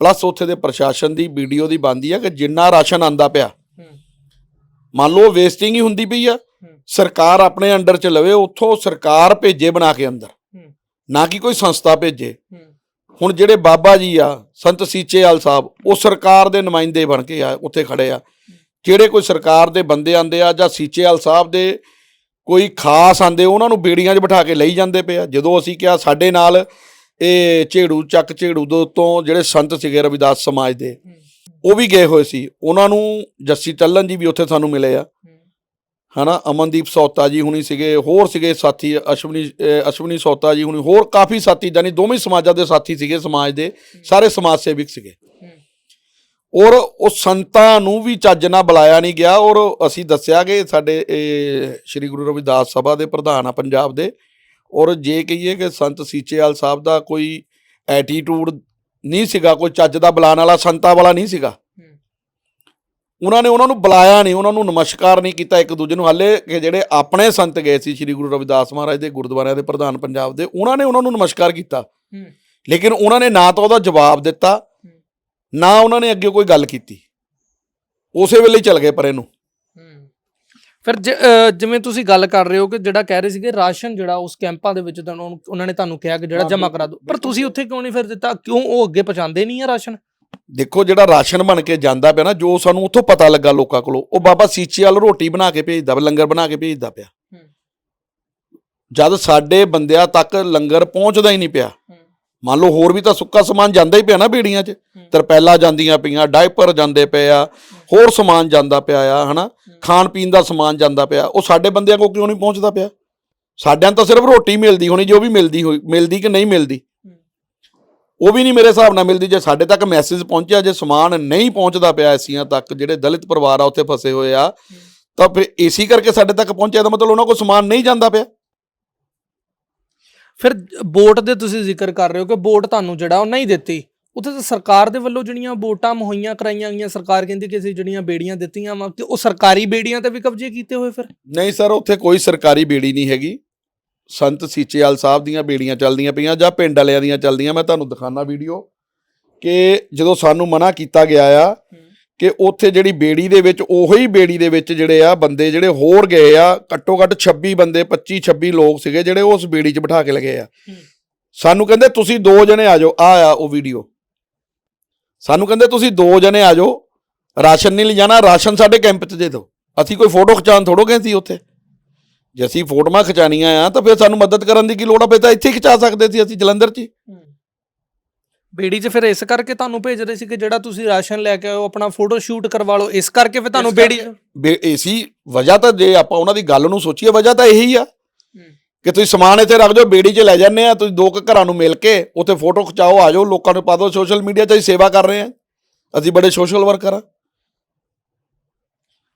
ਪਲੱਸ ਉੱਥੇ ਦੇ ਪ੍ਰਸ਼ਾਸਨ ਦੀ ਵੀਡੀਓ ਦੀ ਬਣਦੀ ਆ ਕਿ ਜਿੰਨਾ ਰਾਸ਼ਨ ਆਂਦਾ ਪਿਆ। ਮੰਨ ਲਓ ਵੇਸਟਿੰਗ ਹੀ ਹੁੰਦੀ ਪਈ ਆ। ਸਰਕਾਰ ਆਪਣੇ ਅੰਡਰ ਚ ਲਵੇ ਉੱਥੋਂ ਸਰਕਾਰ ਭੇਜੇ ਬਣਾ ਕੇ ਅੰਦਰ। ਨਾ ਕਿ ਕੋਈ ਸੰਸਥਾ ਭੇਜੇ। ਹੁਣ ਜਿਹੜੇ ਬਾਬਾ ਜੀ ਆ, ਸੰਤ ਸੀਚੇਵਾਲ ਸਾਹਿਬ, ਉਹ ਸਰਕਾਰ ਦੇ ਨੁਮਾਇੰਦੇ ਬਣ ਕੇ ਆ, ਉੱਥੇ ਖੜੇ ਆ। ਜਿਹੜੇ ਕੋਈ ਸਰਕਾਰ ਦੇ ਬੰਦੇ ਆਂਦੇ ਆ ਜਾਂ ਸੀਚੇਵਾਲ ਸਾਹਿਬ ਦੇ ਕੋਈ ਖਾਸ ਆਂਦੇ ਉਹਨਾਂ ਨੂੰ ਬੇੜੀਆਂ 'ਚ ਬਿਠਾ ਕੇ ਲਈ ਜਾਂਦੇ ਪਏ ਆ। ਜਦੋਂ ਅਸੀਂ ਕਿਹਾ ਸਾਡੇ ਨਾਲ ਇਹ ਝੇੜੂ, ਚੱਕ ਝੇੜੂ ਦੇ ਉੱਤੋਂ ਜਿਹੜੇ ਸੰਤ ਸੀਗੇ ਰਵਿਦਾਸ ਸਮਾਜ ਦੇ, ਉਹ ਵੀ ਗਏ ਹੋਏ ਸੀ। ਉਹਨਾਂ ਨੂੰ ਜੱਸੀ ਟੱਲਨ ਜੀ ਵੀ ਉੱਥੇ ਸਾਨੂੰ ਮਿਲੇ ਆ। ਹਨਾ, ਅਮਨਦੀਪ ਸੌਤਾ ਜੀ ਹੁਣੀ ਸੀਗੇ, ਹੋਰ ਸੀਗੇ ਸਾਥੀ, ਅਸ਼ਵਨੀ ਅਸ਼ਵਨੀ ਸੌਤਾ ਜੀ ਹੁਣੀ, ਹੋਰ ਕਾਫੀ ਸਾਥੀ ਜਾਨੀ ਦੋਵੇਂ ਸਮਾਜਾਂ ਦੇ ਸਾਥੀ ਸੀਗੇ, ਸਮਾਜ ਦੇ, ਸਾਰੇ ਸਮਾਜ ਸੇਵਕ ਸੀਗੇ। ਔਰ ਉਹ ਸੰਤਾਂ ਨੂੰ ਵੀ ਚੱਜ ਨਾਲ ਬੁਲਾਇਆ ਨਹੀਂ ਗਿਆ, ਔਰ ਅਸੀਂ ਦੱਸਿਆ ਕਿ ਸਾਡੇ, ਇਹ ਸ੍ਰੀ ਗੁਰੂ ਰਵਿਦਾਸ ਸਭਾ ਦੇ ਪ੍ਰਧਾਨ ਆ ਪੰਜਾਬ ਦੇ, ਔਰ ਜੇ ਕਹੀਏ ਕਿ ਸੰਤ ਸੀਚੇਵਾਲ ਸਾਹਿਬ ਦਾ ਕੋਈ ਐਟੀਟਿਊਡ ਨਹੀਂ ਸੀਗਾ, ਕੋਈ ਚੱਜ ਦਾ ਬੁਲਾਉਣ ਵਾਲਾ, ਸੰਤਾਂ ਵਾਲਾ ਨਹੀਂ ਸੀਗਾ। ਉਹਨਾਂ ਨੇ ਉਹਨਾਂ ਨੂੰ ਬੁਲਾਇਆ ਨਹੀਂ ਉਹਨਾਂ ਨੂੰ ਨਮਸਕਾਰ ਨਹੀਂ ਕੀਤਾ ਇੱਕ ਦੂਜੇ ਨੂੰ। ਹਾਲੇ ਕਿ ਜਿਹੜੇ ਆਪਣੇ ਸੰਤ ਗਏ ਸੀ ਸ੍ਰੀ ਗੁਰੂ ਰਵਿਦਾਸ ਮਹਾਰਾਜ ਦੇ ਗੁਰਦੁਆਰਿਆਂ ਦੇ ਪ੍ਰਧਾਨ ਪੰਜਾਬ ਦੇ ਉਹਨਾਂ ਨੇ ਉਹਨਾਂ ਨੂੰ ਨਮਸਕਾਰ ਕੀਤਾ। ਲੇਕਿਨ ਉਹਨਾਂ ਨੇ ਨਾ ਤਾਂ ਉਹਦਾ ਜਵਾਬ ਦਿੱਤਾ ਨਾ ਉਹਨਾਂ ਨੇ ਅੱਗੇ ਕੋਈ ਗੱਲ ਕੀਤੀ। ਉਸੇ ਵੇਲੇ ਚਲ ਗਏ ਪਰੇ ਨੂੰ। ਫਿਰ ਜਿਵੇਂ ਤੁਸੀਂ ਗੱਲ ਕਰ ਰਹੇ ਹੋ ਕਿ ਜਿਹੜਾ ਕਹਿ ਰਹੇ ਸੀਗੇ ਰਾਸ਼ਨ ਜਿਹੜਾ ਉਸ ਕੈਂਪਾਂ ਦੇ ਵਿੱਚ ਤੁਹਾਨੂੰ ਉਹਨਾਂ ਨੇ ਤੁਹਾਨੂੰ ਕਿਹਾ ਕਿ ਜਿਹੜਾ ਜਮ੍ਹਾਂ ਕਰਾ ਦਿਓ ਪਰ। ਤੁਸੀਂ ਉੱਥੇ ਕਿਉਂ ਨਹੀਂ ਫਿਰ ਦਿੱਤਾ? ਕਿਉਂ ਉਹ ਅੱਗੇ ਪਹੁੰਚਾਉਂਦੇ ਨਹੀਂ ਆ ਰਾਸ਼ਨ? ਦੇਖੋ ਜਿਹੜਾ ਰਾਸ਼ਨ ਬਣ ਕੇ ਜਾਂਦਾ ਪਿਆ ਨਾ ਜੋ ਸਾਨੂੰ ਉੱਥੋਂ ਪਤਾ ਲੱਗਾ ਲੋਕਾਂ ਕੋਲੋਂ ਉਹ ਬਾਬਾ ਸੀਚੇ ਵਾਲ ਰੋਟੀ ਬਣਾ ਕੇ ਭੇਜਦਾ ਲੰਗਰ ਬਣਾ ਕੇ ਭੇਜਦਾ ਪਿਆ। ਜਦ ਸਾਡੇ ਬੰਦਿਆਂ ਤੱਕ ਲੰਗਰ ਪਹੁੰਚਦਾ ਹੀ ਨਹੀਂ ਪਿਆ ਮੰਨ ਲਓ ਹੋਰ ਵੀ ਤਾਂ ਸੁੱਕਾ ਸਮਾਨ ਜਾਂਦਾ ਹੀ ਪਿਆ ਨਾ ਬੇੜੀਆਂ 'ਚ ਤਰਪੈਲਾ ਜਾਂਦੀਆਂ ਪਈਆਂ ਡਾਈਪਰ ਜਾਂਦੇ ਪਏ ਆ ਹੋਰ ਸਮਾਨ ਜਾਂਦਾ ਪਿਆ ਆ ਹਨਾ? ਖਾਣ ਪੀਣ ਦਾ ਸਮਾਨ ਜਾਂਦਾ ਪਿਆ ਉਹ ਸਾਡੇ ਬੰਦਿਆਂ ਕੋਲ ਕਿਉਂ ਨਹੀਂ ਪਹੁੰਚਦਾ ਪਿਆ? ਸਾਡਿਆਂ ਤਾਂ ਸਿਰਫ ਰੋਟੀ ਮਿਲਦੀ ਹੋਣੀ ਜੋ ਵੀ ਮਿਲਦੀ ਹੋਈ ਮਿਲਦੀ ਕਿ ਨਹੀਂ ਮਿਲਦੀ? ਉਹ ਵੀ ਨਹੀਂ ਮੇਰੇ ਹਿਸਾਬ ਨਾਲ ਮਿਲਦੀ ਜੇ ਸਾਡੇ ਤੱਕ ਮੈਸੇਜ ਪਹੁੰਚਿਆ ਜੇ ਸਮਾਨ ਨਹੀਂ ਪਹੁੰਚਦਾ ਪਿਆ ਐਸੀਆਂ ਤੱਕ ਜਿਹੜੇ ਦਲਿਤ ਪਰਿਵਾਰ ਆ ਉੱਥੇ ਫਸੇ ਹੋਏ ਆ ਤਾਂ ਫਿਰ ਏਸੀ ਕਰਕੇ ਸਾਡੇ ਤੱਕ ਪਹੁੰਚਿਆ ਤਾਂ ਮਤਲਬ ਉਹਨਾਂ ਕੋਲ ਸਮਾਨ ਨਹੀਂ ਜਾਂਦਾ ਪਿਆ। ਫਿਰ ਵੋਟ ਦੇ ਤੁਸੀਂ ਜ਼ਿਕਰ ਕਰ ਰਹੇ ਹੋ ਕਿ ਵੋਟ ਤੁਹਾਨੂੰ ਜਿਹੜਾ ਉਹ ਨਹੀਂ ਦਿੱਤੀ। ਉੱਥੇ ਤਾਂ ਸਰਕਾਰ ਦੇ ਵੱਲੋਂ ਜਿਹੜੀਆਂ ਵੋਟਾਂ ਮੁਹੱਈਆ ਕਰਾਈਆਂ ਗਈਆਂ ਸਰਕਾਰ ਕਹਿੰਦੀ ਕਿ ਅਸੀਂ ਜਿਹੜੀਆਂ ਬੇੜੀਆਂ ਦਿੱਤੀਆਂ ਵਾ ਕਿ ਉਹ ਸਰਕਾਰੀ ਬੇੜੀਆਂ ਤੇ ਵੀ ਕਬਜ਼ੇ ਕੀਤੇ ਹੋਏ ਫਿਰ? ਨਹੀਂ ਸਰ ਉੱਥੇ ਕੋਈ ਸਰਕਾਰੀ ਬੇੜੀ ਨਹੀਂ ਹੈਗੀ। ਸੰਤ ਸੀਚੇਵਾਲ ਸਾਹਿਬ ਦੀਆਂ ਬੇੜੀਆਂ ਚੱਲਦੀਆਂ ਪਈਆਂ ਜਾਂ ਪਿੰਡ ਵਾਲਿਆਂ ਦੀਆਂ ਚੱਲਦੀਆਂ ਮੈਂ ਤੁਹਾਨੂੰ ਦਿਖਾਣਾ ਵੀਡੀਓ ਕਿ ਜਦੋਂ ਸਾਨੂੰ ਮਨਾ ਕੀਤਾ ਗਿਆ ਆ ਕਿ ਉੱਥੇ ਜਿਹੜੀ ਬੇੜੀ ਦੇ ਵਿੱਚ ਉਹੀ ਬੇੜੀ ਦੇ ਵਿੱਚ ਜਿਹੜੇ ਆ ਬੰਦੇ ਜਿਹੜੇ ਹੋਰ ਗਏ ਆ ਘੱਟੋ ਘੱਟ 26 ਬੰਦੇ 25 26 ਲੋਕ ਸੀਗੇ ਜਿਹੜੇ ਉਸ ਬੇੜੀ 'ਚ ਬਿਠਾ ਕੇ ਲਗੇ ਆ। ਸਾਨੂੰ ਕਹਿੰਦੇ ਤੁਸੀਂ ਦੋ ਜਣੇ ਆ ਜਾਓ ਆ ਆ ਉਹ ਵੀਡੀਓ ਸਾਨੂੰ ਕਹਿੰਦੇ ਤੁਸੀਂ ਦੋ ਜਣੇ ਆ ਜਾਓ ਰਾਸ਼ਨ ਨਹੀਂ ਲਿਜਾਣਾ ਰਾਸ਼ਨ ਸਾਡੇ ਕੈਂਪ 'ਚ ਦੇ ਦਿਓ। ਅਸੀਂ ਕੋਈ ਫੋਟੋ ਖਿਚਾਉਣ ਥੋੜੋ ਗਏ ਸੀ ਉੱਥੇ। ਜੇ ਅਸੀਂ ਫੋਟੋਆਂ ਖਿਚਾਣੀਆਂ ਆ ਤਾਂ ਫਿਰ ਸਾਨੂੰ ਮਦਦ ਕਰਨ ਦੀ ਕੀ ਲੋੜ ਆ? ਫਿਰ ਤਾਂ ਇੱਥੇ ਹੀ ਖਿਚਾ ਸਕਦੇ ਸੀ ਅਸੀਂ ਜਲੰਧਰ 'ਚ ਹੀ। ਬੇੜੀ 'ਚ ਫਿਰ ਇਸ ਕਰਕੇ ਤੁਹਾਨੂੰ ਭੇਜ ਰਹੇ ਸੀ ਕਿ ਜਿਹੜਾ ਤੁਸੀਂ ਰਾਸ਼ਨ ਲੈ ਕੇ ਆਓ ਆਪਣਾ ਫੋਟੋ ਸ਼ੂਟ ਕਰਵਾ ਲਓ ਇਸ ਕਰਕੇ ਫਿਰ ਤੁਹਾਨੂੰ ਇਸ ਬੇੜੀ ਬੇ ਏਸੀ ਵਜ੍ਹਾ ਤਾਂ ਜੇ ਆਪਾਂ ਉਹਨਾਂ ਦੀ ਗੱਲ ਨੂੰ ਸੋਚੀਏ ਵਜ੍ਹਾ ਤਾਂ ਇਹੀ ਆ ਕਿ ਤੁਸੀਂ ਸਮਾਨ ਇੱਥੇ ਰੱਖ ਜਾਓ ਬੇੜੀ 'ਚ ਲੈ ਜਾਂਦੇ ਆ ਤੁਸੀਂ ਦੋ ਕੁ ਘਰਾਂ ਨੂੰ ਮਿਲ ਕੇ ਉੱਥੇ ਫੋਟੋ ਖਿਚਾਓ ਆ ਜਾਓ ਲੋਕਾਂ ਨੂੰ ਪਾ ਦਿਓ ਸੋਸ਼ਲ ਮੀਡੀਆ 'ਚ ਅਸੀਂ ਸੇਵਾ ਕਰ ਰਹੇ ਆ। ਅਸੀਂ ਬੜੇ ਸੋਸ਼ਲ ਵਰਕਰ ਆ।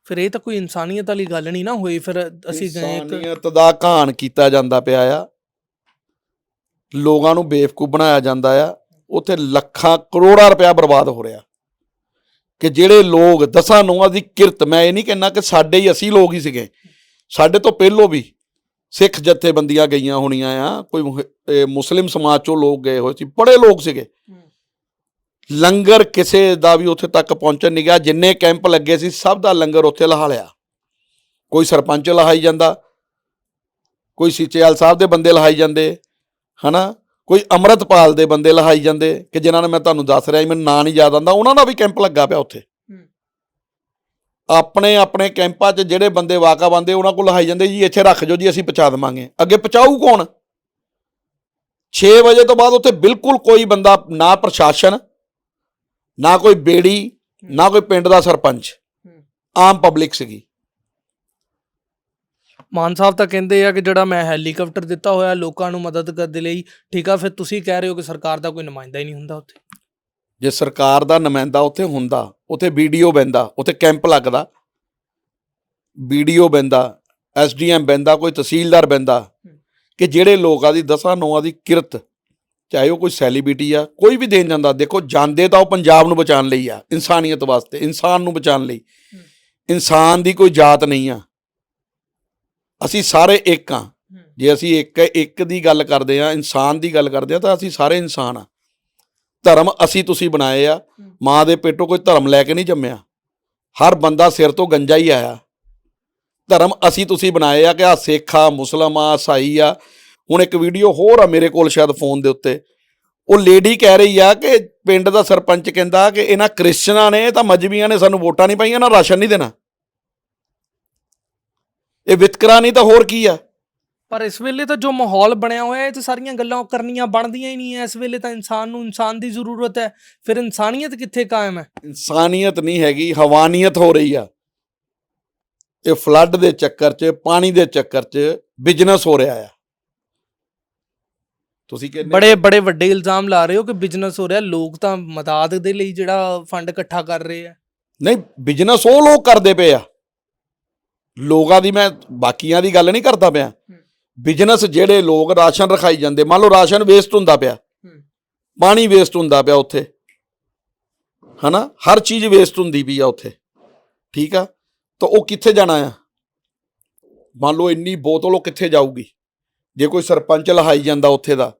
ਫਿਰ ਇਹ ਤਾਂ ਕੋਈ ਇਨਸਾਨੀਅਤ ਵਾਲੀ ਗੱਲ ਨਹੀਂ ਨਾ ਹੋਈ ਫਿਰ ਅਸੀਂ ਗਏ ਇੱਕ ਇਨਸਾਨੀਅਤ ਦਾ ਘਾਣ ਕੀਤਾ ਜਾਂਦਾ ਪਿਆ ਆ। ਲੋਕਾਂ ਨੂੰ ਬੇਵਕੂਫ ਬਣਾਇਆ ਜਾਂਦਾ ਆ। ਉੱਥੇ ਲੱਖਾਂ ਕਰੋੜਾਂ ਰੁਪਇਆ ਬਰਬਾਦ ਹੋ ਰਿਹਾ। ਕਿ ਜਿਹੜੇ ਲੋਕ ਦਸਾਂ ਨੌਆਂ ਦੀ ਕਿਰਤ ਮੈਂ ਇਹ ਨਹੀਂ ਕਹਿੰਦਾ ਕਿ ਸਾਡੇ ਹੀ ਅਸੀਂ ਲੋਕ ਹੀ ਸੀਗੇ। ਸਾਡੇ ਤੋਂ ਪਹਿਲੋਂ ਵੀ ਸਿੱਖ ਜਥੇਬੰਦੀਆਂ ਗਈਆਂ ਹੋਣੀਆਂ ਆ। ਕੋਈ ਮੁਹ- ਇਹ ਮੁਸਲਿਮ ਸਮਾਜ ਚੋਂ ਲੋਕ ਗਏ ਹੋਏ ਸੀ ਬੜੇ ਲੋਕ ਸੀਗੇ। ਲੰਗਰ ਕਿਸੇ ਦਾ ਵੀ ਉੱਥੇ ਤੱਕ ਪਹੁੰਚਣ ਨਹੀਂ ਗਿਆ। ਜਿੰਨੇ ਕੈਂਪ ਲੱਗੇ ਸੀ ਸਭ ਦਾ ਲੰਗਰ ਉੱਥੇ ਲਹਾ ਲਿਆ। ਕੋਈ ਸਰਪੰਚ ਲਹਾਈ ਜਾਂਦਾ ਕੋਈ ਸੀਚੇਵਾਲ ਸਾਹਿਬ ਦੇ ਬੰਦੇ ਲਹਾਈ ਜਾਂਦੇ ਹਨਾ? ਕੋਈ ਅੰਮ੍ਰਿਤਪਾਲ ਦੇ ਬੰਦੇ ਲਹਾਈ ਜਾਂਦੇ ਕਿ ਜਿਨ੍ਹਾਂ ਨੇ ਮੈਂ ਤੁਹਾਨੂੰ ਦੱਸ ਰਿਹਾ ਮੈਨੂੰ ਨਾਂ ਨਹੀਂ ਯਾਦ ਆਉਂਦਾ ਉਹਨਾਂ ਦਾ ਵੀ ਕੈਂਪ ਲੱਗਾ ਪਿਆ ਉੱਥੇ। ਆਪਣੇ ਆਪਣੇ ਕੈਂਪਾਂ 'ਚ ਜਿਹੜੇ ਬੰਦੇ ਵਾਕਾ ਬੰਦੇ ਉਹਨਾਂ ਕੋਲ ਲਹਾਈ ਜਾਂਦੇ ਜੀ ਇੱਥੇ ਰੱਖ ਜਾਓ ਜੀ ਅਸੀਂ ਪਹੁੰਚਾ ਦੇਵਾਂਗੇ। ਅੱਗੇ ਪਹੁੰਚਾਊ ਕੌਣ? 6 ਵਜੇ ਤੋਂ ਬਾਅਦ ਉੱਥੇ ਬਿਲਕੁਲ ਕੋਈ ਬੰਦਾ ਨਾ ਪ੍ਰਸ਼ਾਸਨ ਨਾ ਕੋਈ ਬੇੜੀ ਨਾ ਕੋਈ ਪਿੰਡ ਦਾ ਸਰਪੰਚ। ਆਮ ਪਬਲਿਕ ਸੀਗੀ। ਮਾਨ ਸਾਹਿਬ ਤਾਂ ਕਹਿੰਦੇ ਆ ਕਿ ਜਿਹੜਾ ਮੈਂ ਹੈਲੀਕਾਪਟਰ ਦਿੱਤਾ ਹੋਇਆ ਲੋਕਾਂ ਨੂੰ ਮਦਦ ਕਰਨ ਦੇ ਲਈ ਠੀਕ ਆ ਫਿਰ ਤੁਸੀਂ ਕਹਿ ਰਹੇ ਹੋ ਕਿ ਸਰਕਾਰ ਦਾ ਕੋਈ ਨੁਮਾਇੰਦਾ ਹੀ ਨਹੀਂ ਹੁੰਦਾ ਉੱਥੇ? ਜੇ ਸਰਕਾਰ ਦਾ ਨੁਮਾਇੰਦਾ ਉੱਥੇ ਹੁੰਦਾ ਉੱਥੇ ਵੀਡੀਓ ਬੈਂਦਾ ਉੱਥੇ ਕੈਂਪ ਲੱਗਦਾ ਵੀਡੀਓ ਬੈਂਦਾ ਐਸਡੀਐਮ ਬੈਂਦਾ ਕੋਈ ਤਹਿਸੀਲਦਾਰ ਬੈਂਦਾ ਕਿ ਜਿਹੜੇ ਲੋਕਾਂ ਦੀ ਦਸਾਂ ਨੌਆਂ ਦੀ ਕਿਰਤ ਚਾਹੇ ਉਹ ਕੋਈ ਸੈਲੀਬ੍ਰਿਟੀ ਆ ਕੋਈ ਵੀ ਦੇਣ ਜਾਂਦਾ ਦੇਖੋ ਜਾਂਦੇ ਤਾਂ ਉਹ ਪੰਜਾਬ ਨੂੰ ਬਚਾਉਣ ਲਈ ਆ ਇਨਸਾਨੀਅਤ ਵਾਸਤੇ ਇਨਸਾਨ ਨੂੰ ਬਚਾਉਣ ਲਈ। ਇਨਸਾਨ ਦੀ ਕੋਈ ਜਾਤ ਨਹੀਂ ਆ। ਅਸੀਂ ਸਾਰੇ ਇੱਕ ਆ। ਜੇ ਅਸੀਂ ਇੱਕ ਇੱਕ ਦੀ ਗੱਲ ਕਰਦੇ ਆ ਇਨਸਾਨ ਦੀ ਗੱਲ ਕਰਦੇ ਆ ਤਾਂ ਅਸੀਂ ਸਾਰੇ ਇਨਸਾਨ ਆ। ਧਰਮ ਅਸੀਂ ਤੁਸੀਂ ਬਣਾਏ ਆ। ਮਾਂ ਦੇ ਪੇਟੋਂ ਕੋਈ ਧਰਮ ਲੈ ਕੇ ਨਹੀਂ ਜੰਮਿਆ। ਹਰ ਬੰਦਾ ਸਿਰ ਤੋਂ ਗੰਜਾ ਹੀ ਆਇਆ। ਧਰਮ ਅਸੀਂ ਤੁਸੀਂ ਬਣਾਏ ਆ ਕਿ ਆ ਸਿੱਖ ਆ ਮੁਸਲਮ ਆ ਈਸਾਈ ਆ ਹੁਣ ਇੱਕ ਵੀਡੀਓ ਹੋਰ ਆ ਮੇਰੇ ਕੋਲ ਸ਼ਾਇਦ ਫੋਨ ਦੇ ਉੱਤੇ। ਉਹ ਲੇਡੀ ਕਹਿ ਰਹੀ ਆ ਕਿ ਪਿੰਡ ਦਾ ਸਰਪੰਚ ਕਹਿੰਦਾ ਕਿ ਇਹਨਾਂ ਕ੍ਰਿਸਚਨਾਂ ਨੇ ਤਾਂ ਮਜਬੀਆਂ ਨੇ ਸਾਨੂੰ ਵੋਟਾਂ ਨਹੀਂ ਪਾਈਆਂ ਨਾ ਰਾਸ਼ਨ ਨਹੀਂ ਦੇਣਾ। ਇਹ ਵਿਤਕਰਾ ਨਹੀਂ ਤਾਂ ਹੋਰ ਕੀ ਆ? ਪਰ ਇਸ ਵੇਲੇ ਤਾਂ ਜੋ ਮਾਹੌਲ ਬਣਿਆ ਹੋਇਆ ਇਹ ਤਾਂ ਸਾਰੀਆਂ ਗੱਲਾਂ ਕਰਨੀਆਂ ਬਣਦੀਆਂ ਹੀ ਨਹੀਂ ਐ ਇਸ ਵੇਲੇ ਤਾਂ ਇਨਸਾਨ ਨੂੰ ਇਨਸਾਨ ਦੀ ਜ਼ਰੂਰਤ ਹੈ। ਫਿਰ ਇਨਸਾਨੀਅਤ ਕਿੱਥੇ ਕਾਇਮ ਹੈ? ਇਨਸਾਨੀਅਤ ਨਹੀਂ ਹੈਗੀ ਹਵਾਨੀਅਤ ਹੋ ਰਹੀ ਆ। ਇਹ ਫਲੱਡ ਦੇ ਚੱਕਰ 'ਚ ਪਾਣੀ ਦੇ ਚੱਕਰ 'ਚ ਬਿਜ਼ਨਸ ਹੋ ਰਿਹਾ ਆ। ਤੁਸੀਂ ਕਹਿੰਦੇ ਬੜੇ ਬੜੇ ਵੱਡੇ ਇਲਜ਼ਾਮ ਲਾ ਰਹੇ ਹੋ ਕਿ ਬਿਜ਼ਨਸ ਹੋ ਰਿਹਾ ਲੋਕ ਤਾਂ ਮਦਦ ਦੇ ਲਈ ਜਿਹੜਾ ਫੰਡ ਇਕੱਠਾ ਕਰ ਰਹੇ ਆ। ਨਹੀਂ ਬਿਜ਼ਨਸ ਉਹ ਲੋਕ ਕਰਦੇ ਪਏ ਆ। ਲੋਕਾਂ ਦੀ ਮੈਂ ਬਾਕੀਆਂ ਦੀ ਗੱਲ ਨਹੀਂ ਕਰਦਾ ਪਿਆ। ਬਿਜ਼ਨਸ ਜਿਹੜੇ ਲੋਕ ਰਾਸ਼ਨ ਰਖਾਈ ਜਾਂਦੇ ਮੰਨ ਲਓ ਰਾਸ਼ਨ ਵੇਸਟ ਹੁੰਦਾ ਪਿਆ। ਪਾਣੀ ਵੇਸਟ ਹੁੰਦਾ ਪਿਆ ਉੱਥੇ। ਹਨਾ? ਹਰ ਚੀਜ਼ ਵੇਸਟ ਹੁੰਦੀ ਪਈ ਆ ਉੱਥੇ। ਠੀਕ ਆ? ਤਾਂ ਉਹ ਕਿੱਥੇ ਜਾਣਾ ਆ? ਮੰਨ ਲਓ ਇੰਨੀ ਬੋਤਲ ਉਹ ਕਿੱਥੇ ਜਾਊਗੀ? ਜੇ ਕੋਈ ਸਰਪੰਚ ਲਹਾਈ ਜਾਂਦਾ ਉੱਥੇ ਦਾ